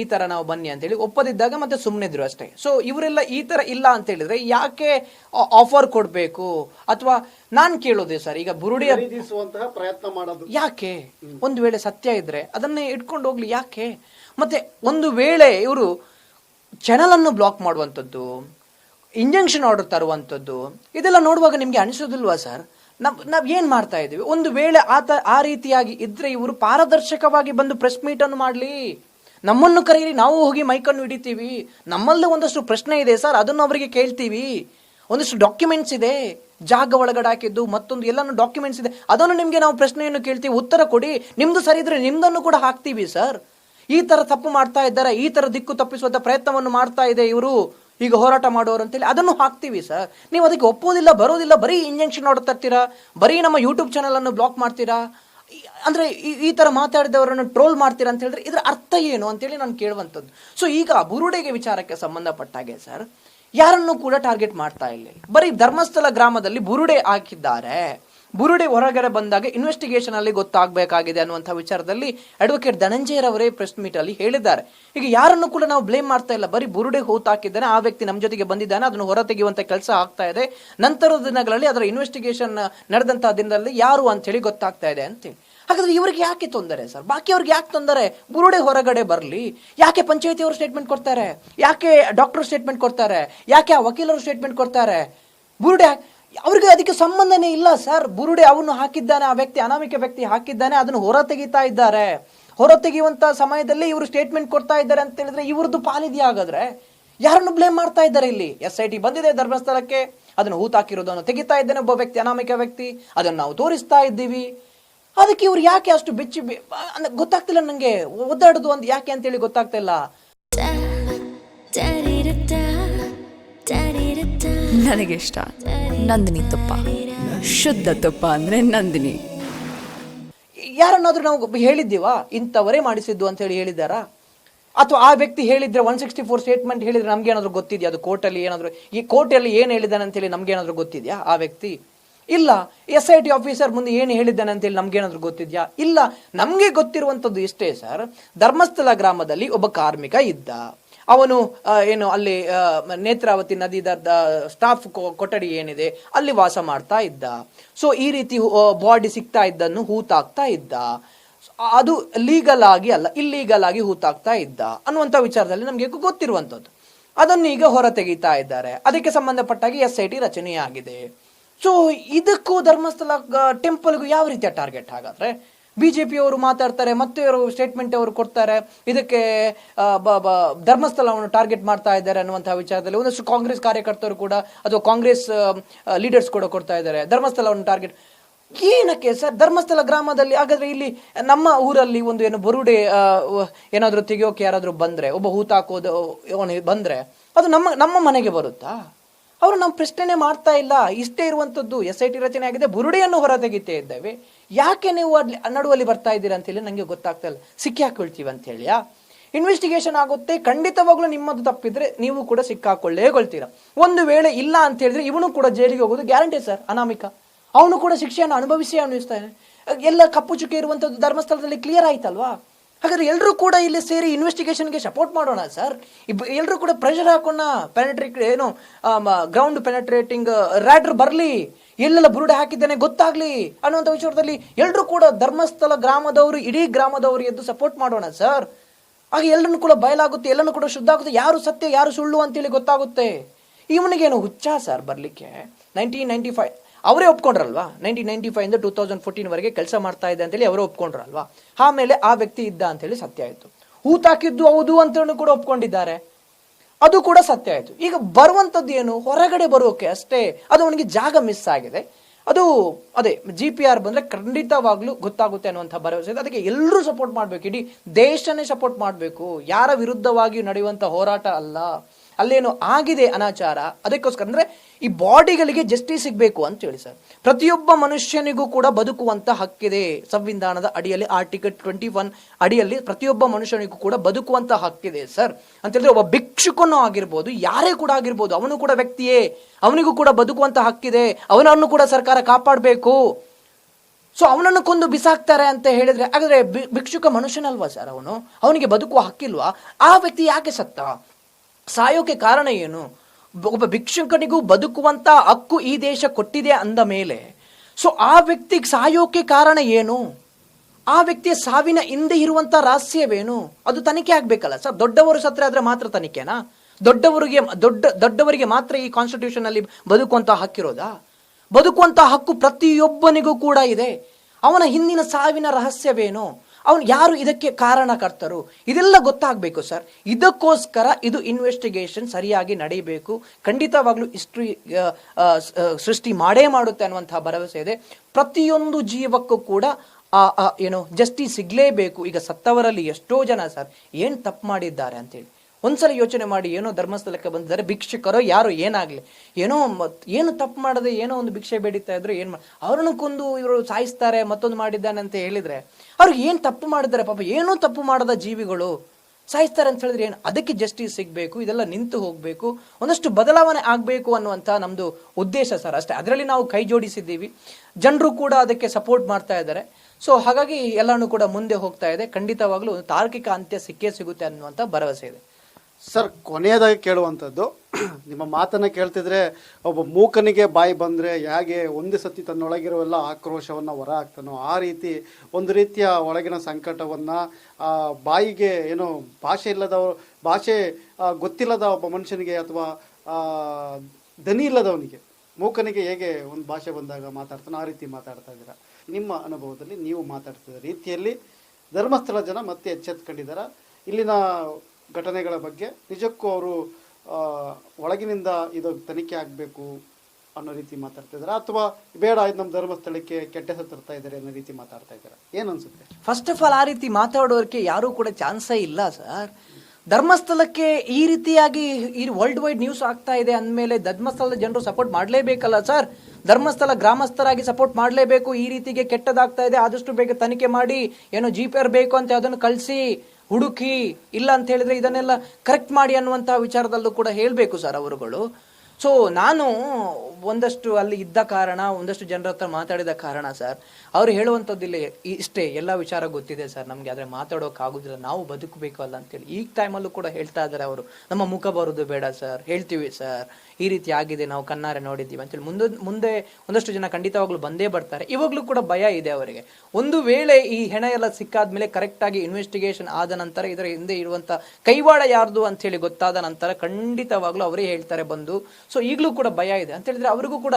Speaker 2: ಈ ತರ ನಾವು ಬನ್ನಿ ಅಂತೇಳಿ ಒಪ್ಪದಿದ್ದಾಗ ಮತ್ತೆ ಸುಮ್ಮನಿದ್ರು ಅಷ್ಟೇ. ಸೊ ಇವರೆಲ್ಲ ಈ ತರ ಇಲ್ಲ ಅಂತ ಹೇಳಿದ್ರೆ ಯಾಕೆ ಆಫರ್ ಕೊಡಬೇಕು? ಅಥವಾ ನಾನು ಕೇಳೋದೆ ಸರ್ ಈಗ ಬುರುಡಿಯ
Speaker 1: ಪ್ರಯತ್ನ ಮಾಡೋದು.
Speaker 2: ಯಾಕೆ? ಒಂದು ವೇಳೆ ಸತ್ಯ ಇದ್ರೆ ಅದನ್ನೇ ಇಟ್ಕೊಂಡು ಹೋಗ್ಲಿ ಯಾಕೆ? ಮತ್ತೆ ಒಂದು ವೇಳೆ ಇವರು ಚಾನಲ್ ಅನ್ನು ಬ್ಲಾಕ್ ಮಾಡುವಂಥದ್ದು ಇಂಜೆಕ್ಷನ್ ಆರ್ಡರ್ ತರುವಂಥದ್ದು ಇದೆಲ್ಲ ನೋಡುವಾಗ ನಿಮ್ಗೆ ಅನಿಸೋದಿಲ್ವಾ ಸರ್? ನಾವ್ ನಾವ್ ಏನ್ ಮಾಡ್ತಾ ಇದ್ದೀವಿ? ಒಂದು ವೇಳೆ ಆತ, ಆ ರೀತಿಯಾಗಿ ಇದ್ರೆ ಇವರು ಪಾರದರ್ಶಕವಾಗಿ ಬಂದು ಪ್ರೆಸ್ ಅನ್ನು ಮಾಡ್ಲಿ. ನಮ್ಮನ್ನು ಕರೀರಿ ನಾವು ಹೋಗಿ ಮೈಕನ್ನು ಹಿಡಿತೀವಿ. ನಮ್ಮಲ್ಲೂ ಒಂದಷ್ಟು ಪ್ರಶ್ನೆ ಇದೆ ಸರ್, ಅದನ್ನು ಅವರಿಗೆ ಕೇಳ್ತೀವಿ. ಒಂದಷ್ಟು ಡಾಕ್ಯುಮೆಂಟ್ಸ್ ಇದೆ. ಜಾಗ ಒಳಗಡೆ ಹಾಕಿದ್ದು, ಮತ್ತೊಂದು ಎಲ್ಲಾನು ಡಾಕ್ಯುಮೆಂಟ್ಸ್ ಇದೆ. ಅದನ್ನು ನಿಮಗೆ ನಾವು ಪ್ರಶ್ನೆಯನ್ನು ಕೇಳ್ತೀವಿ, ಉತ್ತರ ಕೊಡಿ. ನಿಮ್ದು ಸರಿ ಇದ್ರೆ ನಿಮ್ದನ್ನು ಕೂಡ ಹಾಕ್ತೀವಿ ಸರ್. ಈ ತರ ತಪ್ಪು ಮಾಡ್ತಾ ಇದ್ದಾರೆ, ಈ ತರ ದಿಕ್ಕು ತಪ್ಪಿಸುವಂತ ಪ್ರಯತ್ನವನ್ನು ಮಾಡ್ತಾ ಇದೆ ಇವರು. ಈಗ ಹೋರಾಟ ಮಾಡೋರು ಅಂತೇಳಿ ಅದನ್ನು ಹಾಕ್ತೀವಿ ಸರ್. ನೀವು ಅದಕ್ಕೆ ಒಪ್ಪೋದಿಲ್ಲ ಬರೋದಿಲ್ಲ ಬರೀ ಇಂಜೆಕ್ಷನ್ ಆರ್ಡರ್ ಇರ್ತೀರಾ ಬರೀ ನಮ್ಮ ಯೂಟ್ಯೂಬ್ ಚಾನಲ್ ಅನ್ನು ಬ್ಲಾಕ್ ಮಾಡ್ತೀರಾ? ಅಂದ್ರೆ ಈ- ತರ ಮಾತಾಡಿದವರನ್ನು ಟ್ರೋಲ್ ಮಾಡ್ತೀರಾ ಅಂತ ಹೇಳಿದ್ರೆ ಇದರ ಅರ್ಥ ಏನು ಅಂತೇಳಿ ನಾನು ಕೇಳುವಂಥದ್ದು. ಸೊ ಈಗ ಬುರುಡೆಗೆ ವಿಚಾರಕ್ಕೆ ಸಂಬಂಧಪಟ್ಟಾಗೆ ಸರ್, ಯಾರನ್ನು ಕೂಡ ಟಾರ್ಗೆಟ್ ಮಾಡ್ತಾ ಇಲ್ಲ ಬರೀ ಧರ್ಮಸ್ಥಳ ಗ್ರಾಮದಲ್ಲಿ ಬುರುಡೆ ಹಾಕಿದ್ದಾರೆ. ಬುರುಡೆ ಹೊರಗಡೆ ಬಂದಾಗ ಇನ್ವೆಸ್ಟಿಗೇಷನ್ ಅಲ್ಲಿ ಗೊತ್ತಾಗಬೇಕಾಗಿದೆ ಅನ್ನುವಂಥ ವಿಚಾರದಲ್ಲಿ ಅಡ್ವೊಕೇಟ್ ಧನಂಜಯರವರೇ ಪ್ರೆಸ್ ಮೀಟ್ ಅಲ್ಲಿ ಹೇಳಿದ್ದಾರೆ. ಈಗ ಯಾರನ್ನು ಕೂಡ ನಾವು ಬ್ಲೇಮ್ ಮಾಡ್ತಾ ಇಲ್ಲ. ಬರೀ ಬುರುಡೆ ಹೋತ್ ಹಾಕಿದ್ದಾನೆ, ಆ ವ್ಯಕ್ತಿ ನಮ್ಮ ಜೊತೆಗೆ ಬಂದಿದ್ದಾನೆ, ಅದನ್ನು ಹೊರ ತೆಗೆಯುವಂತ ಕೆಲಸ ಆಗ್ತಾ ಇದೆ. ನಂತರದ ದಿನಗಳಲ್ಲಿ ಅದರ ಇನ್ವೆಸ್ಟಿಗೇಷನ್ ನಡೆದಂತಹ ದಿನದಲ್ಲಿ ಯಾರು ಅಂತ ಹೇಳಿ ಗೊತ್ತಾಗ್ತಾ ಇದೆ ಅಂತೇಳಿ. ಹಾಗಾದ್ರೆ ಇವ್ರಿಗೆ ಯಾಕೆ ತೊಂದರೆ ಸರ್? ಬಾಕಿಯವ್ರಿಗೆ ಯಾಕೆ ತೊಂದರೆ? ಬುರುಡೆ ಹೊರಗಡೆ ಬರಲಿ. ಯಾಕೆ ಪಂಚಾಯತಿಯವರು ಸ್ಟೇಟ್ಮೆಂಟ್ ಕೊಡ್ತಾರೆ? ಯಾಕೆ ಡಾಕ್ಟರ್ ಸ್ಟೇಟ್ಮೆಂಟ್ ಕೊಡ್ತಾರೆ? ಯಾಕೆ ಆ ವಕೀಲರು ಸ್ಟೇಟ್ಮೆಂಟ್ ಕೊಡ್ತಾರೆ? ಬುರುಡೆ ಅವ್ರಿಗೆ ಅದಕ್ಕೆ ಸಂಬಂಧನೇ ಇಲ್ಲ, ಸರ್. ಬುರುಡೆ ಅವನು ಹಾಕಿದ್ದಾನೆ, ಆ ವ್ಯಕ್ತಿ, ಅನಾಮಿಕ ವ್ಯಕ್ತಿ ಹಾಕಿದ್ದಾನೆ, ಅದನ್ನು ಹೊರ ತೆಗಿತಾ ಇದ್ದಾರೆ. ಹೊರ ತೆಗೆಯುವಂಥ ಸಮಯದಲ್ಲಿ ಇವರು ಸ್ಟೇಟ್ಮೆಂಟ್ ಕೊಡ್ತಾ ಇದ್ದಾರೆ ಅಂತ ಹೇಳಿದ್ರೆ ಇವ್ರದ್ದು ಪಾಲಿದೆಯಾ ಹಾಗಾದ್ರೆ ಯಾರನ್ನು ಬ್ಲೇಮ್ ಮಾಡ್ತಾ ಇದ್ದಾರೆ ಇಲ್ಲಿ? ಎಸ್ ಐ ಟಿ ಬಂದಿದೆ ಧರ್ಮಸ್ಥಳಕ್ಕೆ ಅದನ್ನು ಹೂತಾಕಿರೋದನ್ನು ತೆಗಿತಾ ಇದ್ದಾನೆ, ಒಬ್ಬ ವ್ಯಕ್ತಿ, ಅನಾಮಿಕ ವ್ಯಕ್ತಿ. ಅದನ್ನು ನಾವು ತೋರಿಸ್ತಾ ಇದ್ದೀವಿ. ಅದಕ್ಕೆ ಇವ್ರು ಯಾಕೆ ಅಷ್ಟು ಬೆಚ್ಚಿ ಗೊತ್ತಾಗ್ತಿಲ್ಲ ನನಗೆ ಒದ್ದಾಡುದು ಅಂತ ಯಾಕೆ ಅಂತೇಳಿ ಗೊತ್ತಾಗ್ತಾ ಇಲ್ಲ.
Speaker 4: ನನಗಿಷ್ಟ ನಂದಿನಿ ತುಪ್ಪ. ಶುದ್ಧ ತುಪ್ಪ ಅಂದ್ರೆ ನಂದಿನಿ.
Speaker 2: ಯಾರನ್ನಾದ್ರೂ ನಾವು ಹೇಳಿದ್ದೀವಾ? ಇಂಥವರೇ ಮಾಡಿಸಿದ್ದು ಅಂತ ಹೇಳಿ ಹೇಳಿದಾರಾ ಅಥವಾ ಆ ವ್ಯಕ್ತಿ ಹೇಳಿದ್ರೆ ಒನ್ ಸಿಕ್ಸ್ಟಿ ಫೋರ್ ಸ್ಟೇಟ್ಮೆಂಟ್ ಹೇಳಿದ್ರೆ ನಮ್ಗೆ ಏನಾದ್ರು ಗೊತ್ತಿದೆಯಾ? ಅದು ಕೋರ್ಟಲ್ಲಿ ಏನಾದ್ರು ಈ ಕೋರ್ಟಲ್ಲಿ ಏನು ಹೇಳಿದ್ದಾನೆ ಅಂತೇಳಿ ನಮ್ಗೆ ಏನಾದ್ರು ಗೊತ್ತಿದೆಯಾ ಆ ವ್ಯಕ್ತಿ? ಇಲ್ಲ. ಎಸ್ ಐ ಟಿ ಆಫೀಸರ್ ಮುಂದೆ ಏನು ಹೇಳಿದ್ದಾನೆ ಅಂತೇಳಿ ನಮ್ಗೆ ಏನಾದ್ರು ಗೊತ್ತಿದ್ಯಾ? ಇಲ್ಲ. ನಮಗೆ ಗೊತ್ತಿರುವಂಥದ್ದು ಇಷ್ಟೇ ಸರ್ ಧರ್ಮಸ್ಥಳ ಗ್ರಾಮದಲ್ಲಿ ಒಬ್ಬ ಕಾರ್ಮಿಕ ಇದ್ದ. ಅವನು ಏನು, ಅಲ್ಲಿ ನೇತ್ರಾವತಿ ನದಿ ಸ್ಟಾಫ್ ಕೊಠಡಿ ಏನಿದೆ, ಅಲ್ಲಿ ವಾಸ ಮಾಡ್ತಾ ಇದ್ದ. ಸೊ ಈ ರೀತಿ ಬಾಡಿ ಸಿಗ್ತಾ ಇದ್ದನ್ನು ಹೂತಾಗ್ತಾ ಇದ್ದ. ಅದು ಲೀಗಲ್ ಆಗಿ ಅಲ್ಲ ಇಲ್ಲೀಗಲ್ ಆಗಿ ಹೂತಾಕ್ತಾ ಇದ್ದ. ಅನ್ನುವಂಥ ವಿಚಾರದಲ್ಲಿ ನಮಗೆ ಗೊತ್ತಿರುವಂಥದ್ದು. ಅದನ್ನು ಈಗ ಹೊರ ತೆಗಿತಾ ಇದ್ದಾರೆ. ಅದಕ್ಕೆ ಸಂಬಂಧಪಟ್ಟಾಗಿ ಎಸ್ ಐ ಟಿ ರಚನೆಯಾಗಿದೆ. ಸೊ ಇದಕ್ಕೂ ಧರ್ಮಸ್ಥಳ ಟೆಂಪಲ್ಗೂ ಯಾವ ರೀತಿಯ ಟಾರ್ಗೆಟ್ ಹಾಗಾದ್ರೆ? ಬಿಜೆಪಿ ಅವರು ಮಾತಾಡ್ತಾರೆ, ಮತ್ತೆ ಅವರು ಸ್ಟೇಟ್ಮೆಂಟ್ ಅವರು ಕೊಡ್ತಾರೆ. ಇದಕ್ಕೆ ಧರ್ಮಸ್ಥಳವನ್ನು ಟಾರ್ಗೆಟ್ ಮಾಡ್ತಾ ಇದ್ದಾರೆ ಅನ್ನುವಂತಹ ವಿಚಾರದಲ್ಲಿ ಒಂದಷ್ಟು ಕಾಂಗ್ರೆಸ್ ಕಾರ್ಯಕರ್ತರು ಕೂಡ, ಅಥವಾ ಕಾಂಗ್ರೆಸ್ ಲೀಡರ್ಸ್ ಕೂಡ ಕೊಡ್ತಾ ಇದ್ದಾರೆ. ಧರ್ಮಸ್ಥಳವನ್ನು ಟಾರ್ಗೆಟ್ ಏನಕ್ಕೆ ಸರ್? ಧರ್ಮಸ್ಥಳ ಗ್ರಾಮದಲ್ಲಿ, ಹಾಗಾದ್ರೆ ಇಲ್ಲಿ ನಮ್ಮ ಊರಲ್ಲಿ ಒಂದು ಏನು ಬರುಡೆ ಏನಾದರೂ ತೆಗೆಯೋಕೆ ಯಾರಾದರೂ ಬಂದ್ರೆ, ಒಬ್ಬ ಹೂತಾಕೋದು ಬಂದ್ರೆ, ಅದು ನಮ್ಮ ನಮ್ಮ ಮನೆಗೆ ಬರುತ್ತಾ? ಅವರು ನಮ್ಮ ಪ್ರಶ್ನೆ ಮಾಡ್ತಾ ಇಲ್ಲ. ಇಷ್ಟೇ ಇರುವಂಥದ್ದು ಎಸ್ ಐ ಟಿ ರಚನೆ ಆಗಿದೆ, ಬುರುಡೆಯನ್ನು ಹೊರ ತೆಗಿತಾ ಇದ್ದೇವೆ. ಯಾಕೆ ನೀವು ಅಲ್ಲಿ ನಡುವಲ್ಲಿ ಬರ್ತಾ ಇದ್ದೀರಾ ಅಂತೇಳಿ ನನಗೆ ಗೊತ್ತಾಗ್ತಾ ಇಲ್ಲ. ಸಿಕ್ಕಿ ಹಾಕೊಳ್ತೀವಿ ಅಂತ ಹೇಳಿಯಾ ಇನ್ವೆಸ್ಟಿಗೇಷನ್ ಆಗುತ್ತೆ. ಖಂಡಿತವಾಗ್ಲೂ ನಿಮ್ಮದು ತಪ್ಪಿದ್ರೆ ನೀವು ಕೂಡ ಸಿಕ್ಕಾಕೊಳ್ಳೇಗೊಳ್ತೀರಾ. ಒಂದು ವೇಳೆ ಇಲ್ಲ ಅಂತ ಹೇಳಿದ್ರೆ ಇವನು ಕೂಡ ಜೈಲಿಗೆ ಹೋಗೋದು ಗ್ಯಾರಂಟಿ ಸರ್, ಅನಾಮಿಕ. ಅವನು ಕೂಡ ಶಿಕ್ಷೆಯನ್ನು ಅನುಭವಿಸಿ ಅನುಭವಿಸ್ತಾನೆ ಎಲ್ಲ ಕಪ್ಪು ಚುಕ್ಕೆ ಇರುವಂಥದ್ದು ಧರ್ಮಸ್ಥಳದಲ್ಲಿ ಕ್ಲಿಯರ್ ಆಯ್ತಲ್ವಾ? ಹಾಗಾದ್ರೆ ಎಲ್ಲರೂ ಕೂಡ ಇಲ್ಲಿ ಸೇರಿ ಇನ್ವೆಸ್ಟಿಗೇಷನ್ಗೆ ಸಪೋರ್ಟ್ ಮಾಡೋಣ ಸರ್? ಇಬ್ ಎಲ್ಲರೂ ಕೂಡ ಪ್ರೆಷರ್ ಹಾಕೋಣ. ಪೆನೆಟ್ರಿಕ್ ಏನು ಗ್ರೌಂಡ್ ಪೆನೆಟ್ರೇಟಿಂಗ್ ರ್ಯಾಡ್ರ್ ಬರಲಿ. ಎಲ್ಲೆಲ್ಲ ಬುರುಡೆ ಹಾಕಿದ್ದೇನೆ ಗೊತ್ತಾಗ್ಲಿ ಅನ್ನುವಂಥ ವಿಚಾರದಲ್ಲಿ ಎಲ್ಲರೂ ಕೂಡ ಧರ್ಮಸ್ಥಳ ಗ್ರಾಮದವರು, ಇಡೀ ಗ್ರಾಮದವರು ಎದ್ದು ಸಪೋರ್ಟ್ ಮಾಡೋಣ ಸರ್ ಹಾಗೆ ಎಲ್ಲರನ್ನು ಕೂಡ ಬಯಲಾಗುತ್ತೆ ಎಲ್ಲನೂ ಕೂಡ ಶುದ್ಧ ಆಗುತ್ತೆ. ಯಾರು ಸತ್ಯ, ಯಾರು ಸುಳ್ಳು ಅಂತೇಳಿ ಗೊತ್ತಾಗುತ್ತೆ. ಇವನಿಗೇನು ಹುಚ್ಚ ಸರ್ ಬರಲಿಕ್ಕೆ? ನೈನ್ಟೀನ್ ನೈಂಟಿ ಫೈವ್ ಅವರೇ ಒಪ್ಕೊಂಡ್ರಲ್ವಾ? ನೈನ್ಟೀನ್ ನೈಂಟಿ ಫೈವ್ ಇಂದ ಟೂ ತೌಸಂಡ್ ಫೋರ್ಟೀನ್ ವರೆಗೆ ಕೆಲಸ ಮಾಡ್ತಾ ಇದೆ ಅಂತೇಳಿ ಅವರೇ ಒಪ್ಕೊಂಡ್ರಲ್ವಾ? ಆಮೇಲೆ ಆ ವ್ಯಕ್ತಿ ಇದ್ದ ಅಂತೇಳಿ ಸತ್ಯ ಆಯಿತು. ಹೂತಾಕಿದ್ದು ಹೌದು ಅಂತೇಳಿ ಕೂಡ ಒಪ್ಕೊಂಡಿದ್ದಾರೆ. ಅದು ಕೂಡ ಸತ್ಯ ಆಯಿತು. ಈಗ ಬರುವಂಥದ್ದು ಏನು? ಹೊರಗಡೆ ಬರೋಕೆ ಅಷ್ಟೇ ಅದು ಅವನಿಗೆ ಜಾಗ ಮಿಸ್ ಆಗಿದೆ. ಅದು ಅದೇ ಜಿ ಪಿ ಆರ್ ಬಂದರೆ ಖಂಡಿತವಾಗ್ಲೂ ಗೊತ್ತಾಗುತ್ತೆ ಅನ್ನುವಂಥ ಭರವಸೆ ಇದೆ. ಅದಕ್ಕೆ ಎಲ್ಲರೂ ಸಪೋರ್ಟ್ ಮಾಡಬೇಕು. ಇಡೀ ದೇಶನೇ ಸಪೋರ್ಟ್ ಮಾಡಬೇಕು. ಯಾರ ವಿರುದ್ಧವಾಗಿ ನಡೆಯುವಂಥ ಹೋರಾಟ ಅಲ್ಲ. ಅಲ್ಲೇನು ಆಗಿದೆ ಅನಾಚಾರ? ಅದಕ್ಕೋಸ್ಕರ ಅಂದರೆ ಈ ಬಾಡಿಗಳಿಗೆ ಜಸ್ಟಿಸ್ ಸಿಗಬೇಕು ಅಂತ ಹೇಳಿ ಸರ್. ಪ್ರತಿಯೊಬ್ಬ ಮನುಷ್ಯನಿಗೂ ಕೂಡ ಬದುಕುವಂತ ಹಕ್ಕಿದೆ. ಸಂವಿಧಾನದ ಅಡಿಯಲ್ಲಿ ಆರ್ಟಿಕಲ್ ಟ್ವೆಂಟಿ ಒನ್ ಅಡಿಯಲ್ಲಿ ಪ್ರತಿಯೊಬ್ಬ ಮನುಷ್ಯನಿಗೂ ಕೂಡ ಬದುಕುವಂತ ಹಕ್ಕಿದೆ ಸರ್. ಅಂತ ಹೇಳಿದ್ರೆ ಒಬ್ಬ ಭಿಕ್ಷುಕನು ಆಗಿರ್ಬೋದು, ಯಾರೇ ಕೂಡ ಆಗಿರ್ಬೋದು, ಅವನು ಕೂಡ ವ್ಯಕ್ತಿಯೇ. ಅವನಿಗೂ ಕೂಡ ಬದುಕುವಂತ ಹಕ್ಕಿದೆ. ಅವನನ್ನು ಕೂಡ ಸರ್ಕಾರ ಕಾಪಾಡಬೇಕು. ಸೊ ಅವನನ್ನು ಕೊಂದು ಬಿಸಾಕ್ತಾರೆ ಅಂತ ಹೇಳಿದ್ರೆ, ಹಾಗಾದ್ರೆ ಭಿಕ್ಷುಕ ಮನುಷ್ಯನಲ್ವಾ ಸರ್ ಅವನು? ಅವನಿಗೆ ಬದುಕುವ ಹಕ್ಕಿಲ್ವಾ? ಆ ವ್ಯಕ್ತಿ ಯಾಕೆ ಸತ್ತ? ಸಾಯೋಕೆ ಕಾರಣ ಏನು? ಒಬ್ಬ ಭಿಕ್ಷುಕನಿಗೂ ಬದುಕುವಂತ ಹಕ್ಕು ಈ ದೇಶ ಕೊಟ್ಟಿದೆ ಅಂದ ಮೇಲೆ, ಸೊ ಆ ವ್ಯಕ್ತಿಗೆ ಸಾಯೋಕೆ ಕಾರಣ ಏನು? ಆ ವ್ಯಕ್ತಿಯ ಸಾವಿನ ಹಿಂದೆ ಇರುವಂತ ರಹಸ್ಯವೇನು? ಅದು ತನಿಖೆ ಆಗ್ಬೇಕಲ್ಲ ಸರ್. ದೊಡ್ಡವರು ಸತ್ರ ಆದ್ರೆ ಮಾತ್ರ ತನಿಖೆನಾ? ದೊಡ್ಡವರಿಗೆ ದೊಡ್ಡ, ದೊಡ್ಡವರಿಗೆ ಮಾತ್ರ ಈ ಕಾನ್ಸ್ಟಿಟ್ಯೂಷನ್ ಅಲ್ಲಿ ಬದುಕುವಂತ ಹಕ್ಕಿರೋದಾ? ಬದುಕುವಂತ ಹಕ್ಕು ಪ್ರತಿಯೊಬ್ಬನಿಗೂ ಕೂಡ ಇದೆ. ಅವನ ಹಿಂದಿನ ಸಾವಿನ ರಹಸ್ಯವೇನು? ಅವನು ಯಾರು ಇದಕ್ಕೆ ಕಾರಣಕರ್ತರು? ಇದೆಲ್ಲ ಗೊತ್ತಾಗಬೇಕು, ಸರ್. ಇದಕ್ಕೋಸ್ಕರ ಇದು ಇನ್ವೆಸ್ಟಿಗೇಷನ್ ಸರಿಯಾಗಿ ನಡೆಯಬೇಕು ಖಂಡಿತವಾಗ್ಲೂ ಹಿಸ್ಟ್ರಿ ಸೃಷ್ಟಿ ಮಾಡೇ ಮಾಡುತ್ತೆ ಅನ್ನುವಂತಹ ಭರವಸೆ ಇದೆ. ಪ್ರತಿಯೊಂದು ಜೀವಕ್ಕೂ ಕೂಡ, ಆ ಏನು ಜಸ್ಟಿಸ್ ಸಿಗಲೇಬೇಕು. ಈಗ ಸತ್ತವರಲ್ಲಿ ಎಷ್ಟೋ ಜನ, ಸರ್, ಏನು ತಪ್ಪು ಮಾಡಿದ್ದಾರೆ ಅಂತೇಳಿ. ಒಂದ್ಸಲ ಯೋಚನೆ ಮಾಡಿ ಏನೋ ಧರ್ಮಸ್ಥಳಕ್ಕೆ ಬಂದಿದ್ದಾರೆ, ಭಿಕ್ಷಕರೋ ಯಾರು ಏನಾಗ್ಲಿ. ಏನೋ ಏನು ತಪ್ಪು ಮಾಡದೆ ಏನೋ ಒಂದು ಭಿಕ್ಷೆ ಬೇಡಿತಾ ಇದ್ರು ಏನು ಮಾಡಿ ಅವ್ರನ್ನು ಕೊಂದು ಇವರು ಸಾಯಿಸ್ತಾರೆ, ಮತ್ತೊಂದು ಮಾಡಿದ್ದಾನೆ ಅಂತ ಹೇಳಿದ್ರೆ ಅವ್ರಿಗೆ ಏನು ತಪ್ಪು ಮಾಡಿದ್ದಾರೆ ಪಾಪ, ಏನೂ ತಪ್ಪು ಮಾಡದ ಜೀವಿಗಳು ಸಾಯಿಸ್ತಾರೆ ಅಂತ ಹೇಳಿದ್ರೆ ಏನು? ಅದಕ್ಕೆ ಜಸ್ಟಿಸ್ ಸಿಗಬೇಕು, ಇದೆಲ್ಲ ನಿಂತು ಹೋಗಬೇಕು, ಒಂದಷ್ಟು ಬದಲಾವಣೆ ಆಗಬೇಕು ಅನ್ನುವಂಥ ನಮ್ಮದು ಉದ್ದೇಶ ಸರ್ ಅಷ್ಟೇ. ಅದರಲ್ಲಿ ನಾವು ಕೈ ಜೋಡಿಸಿದ್ದೀವಿ. ಜನರು ಕೂಡ ಅದಕ್ಕೆ ಸಪೋರ್ಟ್ ಮಾಡ್ತಾ ಇದ್ದಾರೆ. ಸೊ ಹಾಗಾಗಿ ಎಲ್ಲನೂ ಕೂಡ ಮುಂದೆ ಹೋಗ್ತಾ ಇದೆ. ಖಂಡಿತವಾಗ್ಲೂ ತಾರ್ಕಿಕ ಅಂತ್ಯ ಸಿಕ್ಕೇ ಸಿಗುತ್ತೆ ಅನ್ನುವಂಥ ಭರವಸೆ ಇದೆ.
Speaker 1: ಸರ್, ಕೊನೆಯದಾಗಿ ಕೇಳುವಂಥದ್ದು, ನಿಮ್ಮ ಮಾತನ್ನು ಕೇಳ್ತಿದ್ರೆ ಒಬ್ಬ ಮೂಕನಿಗೆ ಬಾಯಿ ಬಂದರೆ ಹೇಗೆ ಒಂದು ಸತಿ ತನ್ನೊಳಗಿರೋ ಎಲ್ಲ ಆಕ್ರೋಶವನ್ನು ಹೊರ ಹಾಕ್ತಾನೋ, ಆ ರೀತಿ ಒಂದು ರೀತಿಯ ಒಳಗಿನ ಸಂಕಟವನ್ನು ಬಾಯಿಗೆ ಏನು ಭಾಷೆ ಇಲ್ಲದವರು ಭಾಷೆ ಗೊತ್ತಿಲ್ಲದ ಒಬ್ಬ ಮನುಷ್ಯನಿಗೆ ಅಥವಾ ದನಿ ಇಲ್ಲದವನಿಗೆ, ಮೂಕನಿಗೆ ಹೇಗೆ ಒಂದು ಭಾಷೆ ಬಂದಾಗ ಮಾತಾಡ್ತಾನೋ ಆ ರೀತಿ ಮಾತಾಡ್ತಾ ಇದ್ದೀರಾ? ನಿಮ್ಮ ಅನುಭವದಲ್ಲಿ ನೀವು ಮಾತಾಡ್ತಿದ್ದ ರೀತಿಯಲ್ಲಿ ಧರ್ಮಸ್ಥಳ ಜನ ಮತ್ತೆ ಎಚ್ಚೆತ್ಕೊಂಡಿದ್ದಾರೆ? ಇಲ್ಲಿನ ಘಟನೆಗಳ ಬಗ್ಗೆ ನಿಜಕ್ಕೂ ಅವರು ಒಳಗಿನಿಂದ ಇದು ತನಿಖೆ ಆಗಬೇಕು ಅನ್ನೋ ರೀತಿ ಮಾತಾಡ್ತಿದ್ದಾರೆ ಅಥವಾ ಬೇಡ, ಇದು ನಮ್ಮ ಧರ್ಮಸ್ಥಳಕ್ಕೆ ಕೆಟ್ಟ ಹೆಸರು ಇದ್ದಾರೆ ಅನ್ನೋ ರೀತಿ ಮಾತಾಡ್ತಾ ಇದ್ದಾರೆ. ಏನು ಅನ್ಸುತ್ತೆ?
Speaker 2: ಫಸ್ಟ್ ಆಫ್ ಆಲ್ ಆ ರೀತಿ ಮಾತಾಡೋರಿಗೆ ಯಾರೂ ಕೂಡ ಚಾನ್ಸೇ ಇಲ್ಲ ಸರ್ ಧರ್ಮಸ್ಥಳಕ್ಕೆ ಈ ರೀತಿಯಾಗಿ ಈ ವರ್ಲ್ಡ್ ವೈಡ್ ನ್ಯೂಸ್ ಆಗ್ತಾ ಇದೆ ಅಂದಮೇಲೆ ಧರ್ಮಸ್ಥಳದ ಜನರು ಸಪೋರ್ಟ್ ಮಾಡಲೇಬೇಕಲ್ಲ ಸರ್ ಧರ್ಮಸ್ಥಳ ಗ್ರಾಮಸ್ಥರಾಗಿ ಸಪೋರ್ಟ್ ಮಾಡಲೇಬೇಕು, ಈ ರೀತಿಗೆ ಕೆಟ್ಟದಾಗ್ತಾ ಇದೆ, ಆದಷ್ಟು ಬೇಗ ತನಿಖೆ ಮಾಡಿ, ಏನೋ ಜಿ ಪಿ ಆರ್ ಬೇಕು ಅಂತ ಅದನ್ನು ಕಳಿಸಿ ಹುಡುಕಿ ಇಲ್ಲ ಅಂತ ಹೇಳಿದ್ರೆ ಇದನ್ನೆಲ್ಲ ಕರೆಕ್ಟ್ ಮಾಡಿ ಅನ್ನುವಂತಹ ವಿಚಾರದಲ್ಲೂ ಕೂಡ ಹೇಳಬೇಕು ಸರ್ ಅವರುಗಳು. ಸೊ ನಾನು ಒಂದಷ್ಟು ಅಲ್ಲಿ ಇದ್ದ ಕಾರಣ, ಒಂದಷ್ಟು ಜನರ ಹತ್ರ ಮಾತಾಡಿದ ಕಾರಣ ಸರ್ ಅವ್ರು ಹೇಳುವಂಥದ್ದಿಲ್ಲ ಇಷ್ಟೇ, ಎಲ್ಲ ವಿಚಾರ ಗೊತ್ತಿದೆ ಸರ್ ನಮಗೆ ಆದರೆ ಮಾತಾಡೋಕ್ಕಾಗೋದಿಲ್ಲ ನಾವು ಬದುಕಬೇಕು ಅಲ್ಲ ಅಂತೇಳಿ. ಈಗ ಟೈಮಲ್ಲೂ ಕೂಡ ಹೇಳ್ತಾ ಇದ್ದಾರೆ ಅವರು. ನಮ್ಮ ಮುಖ ಬರೋದು ಬೇಡ ಸರ್ ಹೇಳ್ತೀವಿ ಸರ್ ಈ ರೀತಿ ಆಗಿದೆ, ನಾವು ಕಣ್ಣಾರೆ ನೋಡಿದ್ದೀವಿ ಅಂತೇಳಿ. ಮುಂದೆ ಮುಂದೆ ಒಂದಷ್ಟು ಜನ ಖಂಡಿತವಾಗ್ಲೂ ಬಂದೇ ಬರ್ತಾರೆ. ಇವಾಗಲೂ ಕೂಡ ಭಯ ಇದೆ ಅವರಿಗೆ. ಒಂದು ವೇಳೆ ಈ ಹೆಣ ಎಲ್ಲ ಸಿಕ್ಕಾದ್ಮೇಲೆ ಕರೆಕ್ಟಾಗಿ ಇನ್ವೆಸ್ಟಿಗೇಷನ್ ಆದ ನಂತರ ಇದರ ಹಿಂದೆ ಇರುವಂಥ ಕೈವಾಡ ಯಾರ್ದು ಅಂತ ಹೇಳಿ ಗೊತ್ತಾದ ನಂತರ ಖಂಡಿತವಾಗ್ಲೂ ಅವರೇ ಹೇಳ್ತಾರೆ ಬಂದು. ಸೊ ಈಗಲೂ ಕೂಡ ಭಯ ಇದೆ. ಅಂತ ಹೇಳಿದ್ರೆ ಅವರಿಗೂ ಕೂಡ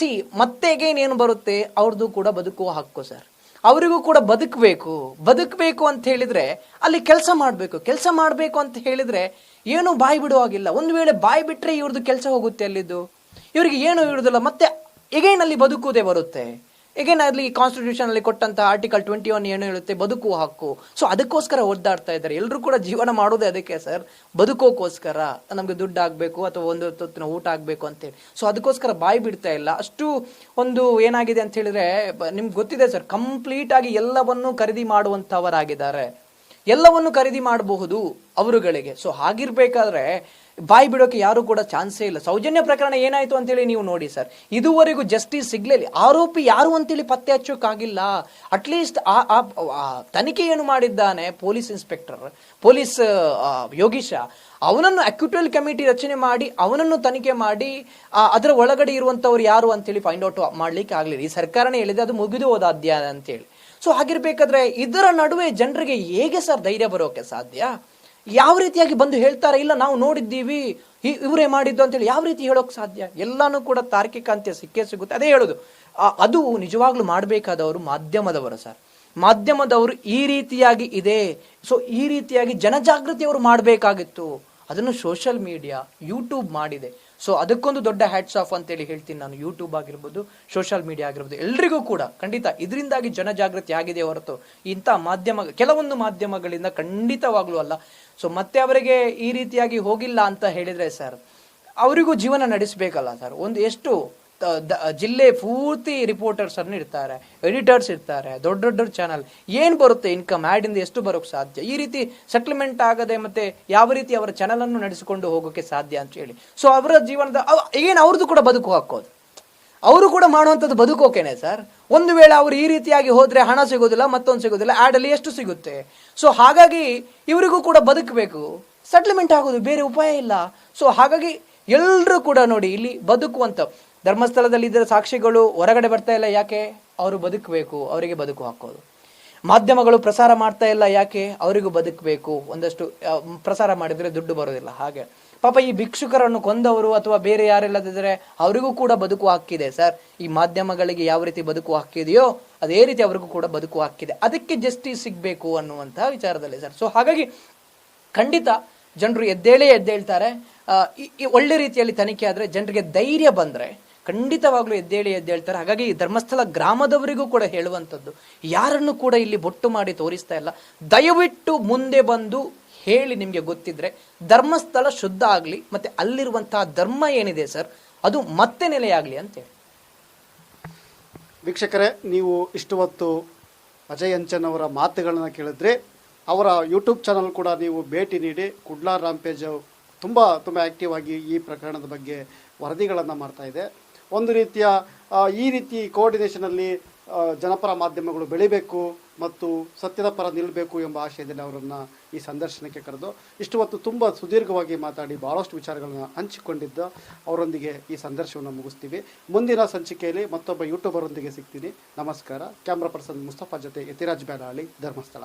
Speaker 2: ಸಿ ಮತ್ತೆ ಏನು ಬರುತ್ತೆ? ಅವ್ರದ್ದು ಕೂಡ ಬದುಕುವ ಹಕ್ಕು ಸರ್ ಅವರಿಗೂ ಕೂಡ ಬದುಕಬೇಕು. ಬದುಕಬೇಕು ಅಂತ ಹೇಳಿದ್ರೆ ಅಲ್ಲಿ ಕೆಲಸ ಮಾಡಬೇಕು. ಕೆಲಸ ಮಾಡಬೇಕು ಅಂತ ಹೇಳಿದ್ರೆ ಏನು ಬಾಯಿ ಬಿಡುವಾಗಿಲ್ಲ. ಒಂದು ವೇಳೆ ಬಾಯಿ ಬಿಟ್ಟರೆ ಇವ್ರದ್ದು ಕೆಲಸ ಹೋಗುತ್ತೆ ಅಲ್ಲಿದ್ದು. ಇವರಿಗೆ ಏನು ಇರುವುದಿಲ್ಲ. ಮತ್ತೆ ಎಗೈನ್ ಅಲ್ಲಿ ಬದುಕುವುದೇ ಬರುತ್ತೆ. ಎಗೇನ್ ಅಲ್ಲಿ ಕಾನ್ಸ್ಟಿಟ್ಯೂಷನ್ ಅಲ್ಲಿ ಕೊಟ್ಟಂತ ಆರ್ಟಿಕಲ್ ಟ್ವೆಂಟಿ ಒನ್ ಏನು ಹೇಳುತ್ತೆ ಬದುಕುವ ಹಕ್ಕು. ಸೊ ಅದಕ್ಕೋಸ್ಕರ ಒದ್ದಾಡ್ತಾ ಇದ್ದಾರೆ. ಎಲ್ಲರೂ ಕೂಡ ಜೀವನ ಮಾಡೋದೇ ಅದಕ್ಕೆ ಸರ್ ಬದುಕೋಕ್ಕೋಸ್ಕರ ನಮಗೆ ದುಡ್ಡು ಆಗಬೇಕು ಅಥವಾ ಒಂದು ಹೊತ್ತಿನ ಊಟ ಆಗಬೇಕು ಅಂತೇಳಿ. ಸೊ ಅದಕ್ಕೋಸ್ಕರ ಬಾಯಿ ಬಿಡ್ತಾ ಇಲ್ಲ. ಅಷ್ಟು ಒಂದು ಏನಾಗಿದೆ ಅಂತ ಹೇಳಿದ್ರೆ ನಿಮ್ಗೆ ಗೊತ್ತಿದೆ ಸರ್ ಕಂಪ್ಲೀಟ್ ಆಗಿ ಎಲ್ಲವನ್ನು ಖರೀದಿ ಮಾಡುವಂಥವರಾಗಿದ್ದಾರೆ. ಎಲ್ಲವನ್ನು ಖರೀದಿ ಮಾಡಬಹುದು ಅವರುಗಳಿಗೆ. ಸೊ ಹಾಗಿರ್ಬೇಕಾದ್ರೆ ಬಾಯಿ ಬಿಡೋಕೆ ಯಾರು ಕೂಡ ಚಾನ್ಸೇ ಇಲ್ಲ. ಸೌಜನ್ಯ ಪ್ರಕರಣ ಏನಾಯ್ತು ಅಂತೇಳಿ ನೀವು ನೋಡಿ ಸರ್. ಇದುವರೆಗೂ ಜಸ್ಟಿಸ್ ಸಿಗ್ಲಿಲ್ಲ ಆರೋಪಿ ಯಾರು ಅಂತೇಳಿ ಪತ್ತೆ ಹಚ್ಚೋಕ್ಕಾಗಿಲ್ಲ ಅಟ್ಲೀಸ್ಟ್ ಆ ತನಿಖೆ ಏನು ಮಾಡಿದ್ದಾನೆ ಪೊಲೀಸ್ ಇನ್ಸ್ಪೆಕ್ಟರ್, ಪೊಲೀಸ್ ಯೋಗೀಶ, ಅವನನ್ನು ಅಕ್ಯೂಟಲ್ ಕಮಿಟಿ ರಚನೆ ಮಾಡಿ, ಅವನನ್ನು ತನಿಖೆ ಮಾಡಿ ಅದರ ಒಳಗಡೆ ಇರುವಂತವ್ರು ಯಾರು ಅಂತೇಳಿ ಫೈಂಡ್ ಔಟ್ ಮಾಡ್ಲಿಕ್ಕೆ ಆಗಲಿಲ್ಲ. ಈ ಸರ್ಕಾರನೇ ಹೇಳಿದೆ, ಅದು ಮುಗಿದು ಹೋದ ಅಧ್ಯಾಯ ಅಂತೇಳಿ. ಸೊ ಹಾಗಿರ್ಬೇಕಾದ್ರೆ ಇದರ ನಡುವೆ ಜನರಿಗೆ ಹೇಗೆ ಸರ್ ಧೈರ್ಯ ಬರೋಕೆ ಸಾಧ್ಯ? ಯಾವ ರೀತಿಯಾಗಿ ಬಂದು ಹೇಳ್ತಾರೆ? ಇಲ್ಲ, ನಾವು ನೋಡಿದ್ದೀವಿ ಇವರೇ ಮಾಡಿದ್ದು ಅಂತೇಳಿ ಯಾವ ರೀತಿ ಹೇಳೋಕೆ ಸಾಧ್ಯ? ಎಲ್ಲಾನು ಕೂಡ ತಾರ್ಕಿಕ ಅಂತ್ಯ ಸಿಕ್ಕೇ ಸಿಗುತ್ತೆ. ಅದೇ ಹೇಳೋದು ಅದು ನಿಜವಾಗ್ಲೂ ಮಾಡಬೇಕಾದವರು ಮಾಧ್ಯಮದವರು ಸರ್. ಮಾಧ್ಯಮದವರು ಈ ರೀತಿಯಾಗಿ ಇದೆ. ಸೊ ಈ ರೀತಿಯಾಗಿ ಜನಜಾಗೃತಿ ಅವರು ಮಾಡಬೇಕಾಗಿತ್ತು. ಅದನ್ನು ಸೋಷಿಯಲ್ ಮೀಡಿಯಾ, ಯೂಟ್ಯೂಬ್ ಮಾಡಿದೆ. ಸೊ ಅದಕ್ಕೊಂದು ದೊಡ್ಡ ಹ್ಯಾಟ್ಸ್ ಆಫ್ ಅಂತೇಳಿ ಹೇಳ್ತೀನಿ ನಾನು. ಯೂಟ್ಯೂಬ್ ಆಗಿರ್ಬೋದು ಸೋಷಿಯಲ್ ಮೀಡಿಯಾ ಆಗಿರ್ಬೋದು, ಎಲ್ರಿಗೂ ಕೂಡ ಖಂಡಿತ ಇದರಿಂದಾಗಿ ಜನಜಾಗೃತಿ ಆಗಿದೆ ಹೊರತು ಇಂಥ ಮಾಧ್ಯಮ, ಕೆಲವೊಂದು ಮಾಧ್ಯಮಗಳಿಂದ ಖಂಡಿತವಾಗ್ಲೂ ಅಲ್ಲ. ಸೊ ಮತ್ತೆ ಅವರಿಗೆ ಈ ರೀತಿಯಾಗಿ ಹೋಗಿಲ್ಲ ಅಂತ ಹೇಳಿದರೆ ಸರ್ ಅವರಿಗೂ ಜೀವನ ನಡೆಸಬೇಕಲ್ಲ ಸರ್ ಒಂದು ಎಷ್ಟು ಜಿಲ್ಲೆ ಪೂರ್ತಿ ರಿಪೋರ್ಟರ್ಸ್ ಅನ್ನು ಇರ್ತಾರೆ ಎಡಿಟರ್ಸ್ ಇರ್ತಾರೆ ದೊಡ್ಡ ದೊಡ್ಡ ಚಾನಲ್ ಏನು ಬರುತ್ತೆ ಇನ್ಕಮ್ ಇಂದ ಎಷ್ಟು ಬರೋಕ್ಕೆ ಸಾಧ್ಯ? ಈ ರೀತಿ ಸೆಟ್ಲ್ಮೆಂಟ್ ಆಗದೆ ಮತ್ತೆ ಯಾವ ರೀತಿ ಅವರ ಚಾನಲನ್ನು ನಡೆಸಿಕೊಂಡು ಹೋಗೋಕೆ ಸಾಧ್ಯ ಅಂತ ಹೇಳಿ. ಸೊ ಅವರ ಜೀವನದ ಏನು ಅವ್ರದ್ದು ಕೂಡ ಬದುಕು ಹಾಕೋದು. ಅವರು ಕೂಡ ಮಾಡುವಂಥದ್ದು ಬದುಕೋಕೆನೆ ಸರ್? ಒಂದು ವೇಳೆ ಅವರು ಈ ರೀತಿಯಾಗಿ ಹೋದ್ರೆ ಹಣ ಸಿಗೋದಿಲ್ಲ, ಮತ್ತೊಂದು ಸಿಗೋದಿಲ್ಲ ಆ್ಯಡಲ್ಲಿ ಎಷ್ಟು ಸಿಗುತ್ತೆ? ಸೊ ಹಾಗಾಗಿ ಇವರಿಗೂ ಕೂಡ ಬದುಕಬೇಕು ಸೆಟ್ಲ್ಮೆಂಟ್ ಆಗೋದು ಬೇರೆ ಉಪಾಯ ಇಲ್ಲ. ಸೊ ಹಾಗಾಗಿ ಎಲ್ಲರೂ ಕೂಡ ನೋಡಿ, ಇಲ್ಲಿ ಬದುಕುವಂತ ಧರ್ಮಸ್ಥಳದಲ್ಲಿ ಇದ್ದ ಸಾಕ್ಷಿಗಳು ಹೊರಗಡೆ ಬರ್ತಾ ಇಲ್ಲ, ಯಾಕೆ? ಅವರು ಬದುಕಬೇಕು, ಅವರಿಗೆ ಬದುಕು ಹಾಕೋದು. ಮಾಧ್ಯಮಗಳು ಪ್ರಸಾರ ಮಾಡ್ತಾ ಇಲ್ಲ, ಯಾಕೆ? ಅವರಿಗೂ ಬದುಕಬೇಕು. ಒಂದಷ್ಟು ಪ್ರಸಾರ ಮಾಡಿದರೆ ದುಡ್ಡು ಬರೋದಿಲ್ಲ. ಹಾಗೆ. ಪಾಪ ಈ ಭಿಕ್ಷುಕರನ್ನು ಕೊಂದವರು ಅಥವಾ ಬೇರೆ ಯಾರಿಲ್ಲದಿದ್ದರೆ ಅವರಿಗೂ ಕೂಡ ಬದುಕು ಹಾಕಿದೆ, ಸರ್. ಈ ಮಾಧ್ಯಮಗಳಿಗೆ ಯಾವ ರೀತಿ ಬದುಕು ಹಾಕಿದೆಯೋ, ಅದೇ ರೀತಿ ಅವರಿಗೂ ಕೂಡ ಬದುಕು ಹಾಕಿದೆ. ಅದಕ್ಕೆ ಜಸ್ಟಿಸ್ ಸಿಗಬೇಕು ಅನ್ನುವಂತಹ ವಿಚಾರದಲ್ಲಿ, ಸರ್. ಸೊ ಹಾಗಾಗಿ ಖಂಡಿತ ಜನರು ಎದ್ದೇಳೇ ಎದ್ದೇಳ್ತಾರೆ. ಒಳ್ಳೆ ರೀತಿಯಲ್ಲಿ ತನಿಖೆ ಆದರೆ ಜನರಿಗೆ ಧೈರ್ಯ ಬಂದರೆ ಖಂಡಿತವಾಗ್ಲೂ ಎದ್ದೇಳಿ ಎದ್ದೇಳ್ತಾರೆ. ಹಾಗಾಗಿ ಈ ಧರ್ಮಸ್ಥಳ ಗ್ರಾಮದವರಿಗೂ ಕೂಡ ಹೇಳುವಂಥದ್ದು. ಯಾರನ್ನು ಕೂಡ ಇಲ್ಲಿ ಬೊಟ್ಟು ಮಾಡಿ ತೋರಿಸ್ತಾ ಇಲ್ಲ. ದಯವಿಟ್ಟು ಮುಂದೆ ಬಂದು ಹೇಳಿ ನಿಮಗೆ ಗೊತ್ತಿದ್ರೆ, ಧರ್ಮಸ್ಥಳ ಶುದ್ಧ ಆಗಲಿ, ಮತ್ತೆ ಅಲ್ಲಿರುವಂತಹ ಧರ್ಮ ಏನಿದೆ ಸರ್, ಅದು ಮತ್ತೆ ನೆಲೆಯಾಗಲಿ ಅಂತೇಳಿ
Speaker 1: ವೀಕ್ಷಕರೇ, ನೀವು ಇಷ್ಟು ಹೊತ್ತು ಅಜಯ್ ಅಂಚನ್ ಅವರ ಮಾತುಗಳನ್ನು ಕೇಳಿದ್ರೆ, ಅವರ ಯೂಟ್ಯೂಬ್ ಚಾನಲ್ ಕೂಡ ನೀವು ಭೇಟಿ ನೀಡಿ, ಕುಡ್ಲಾರ್ ರಾಂಪೇಜ್ ತುಂಬ ತುಂಬ ಆ್ಯಕ್ಟಿವ್ ಆಗಿ ಈ ಪ್ರಕರಣದ ಬಗ್ಗೆ ವರದಿಗಳನ್ನು ಮಾಡ್ತಾ ಇದೆ. ಒಂದು ರೀತಿಯ ಈ ರೀತಿ ಕೋಆರ್ಡಿನೇಷನಲ್ಲಿ ಜನಪರ ಮಾಧ್ಯಮಗಳು ಬೆಳಿಬೇಕು ಮತ್ತು ಸತ್ಯದ ಪರ ನಿಲ್ಲಬೇಕು ಎಂಬ ಆಶಯದಲ್ಲಿ ಅವರನ್ನು ಈ ಸಂದರ್ಶನಕ್ಕೆ ಕರೆದು, ಇಷ್ಟು ಹೊತ್ತು ತುಂಬ ಸುದೀರ್ಘವಾಗಿ ಮಾತಾಡಿ ಭಾಳಷ್ಟು ವಿಚಾರಗಳನ್ನು ಹಂಚಿಕೊಂಡಿದ್ದ ಅವರೊಂದಿಗೆ ಈ ಸಂದರ್ಶನವನ್ನು ಮುಗಿಸ್ತೀವಿ. ಮುಂದಿನ ಸಂಚಿಕೆಯಲ್ಲಿ ಮತ್ತೊಬ್ಬ ಯೂಟ್ಯೂಬರೊಂದಿಗೆ ಸಿಗ್ತೀನಿ. ನಮಸ್ಕಾರ. ಕ್ಯಾಮ್ರಾ ಪರ್ಸನ್ ಮುಸ್ತಫಾ ಜೊತೆ ಯತಿರಾಜ್ ಬೇಲಾಳಿ ಧರ್ಮಸ್ಥಳ.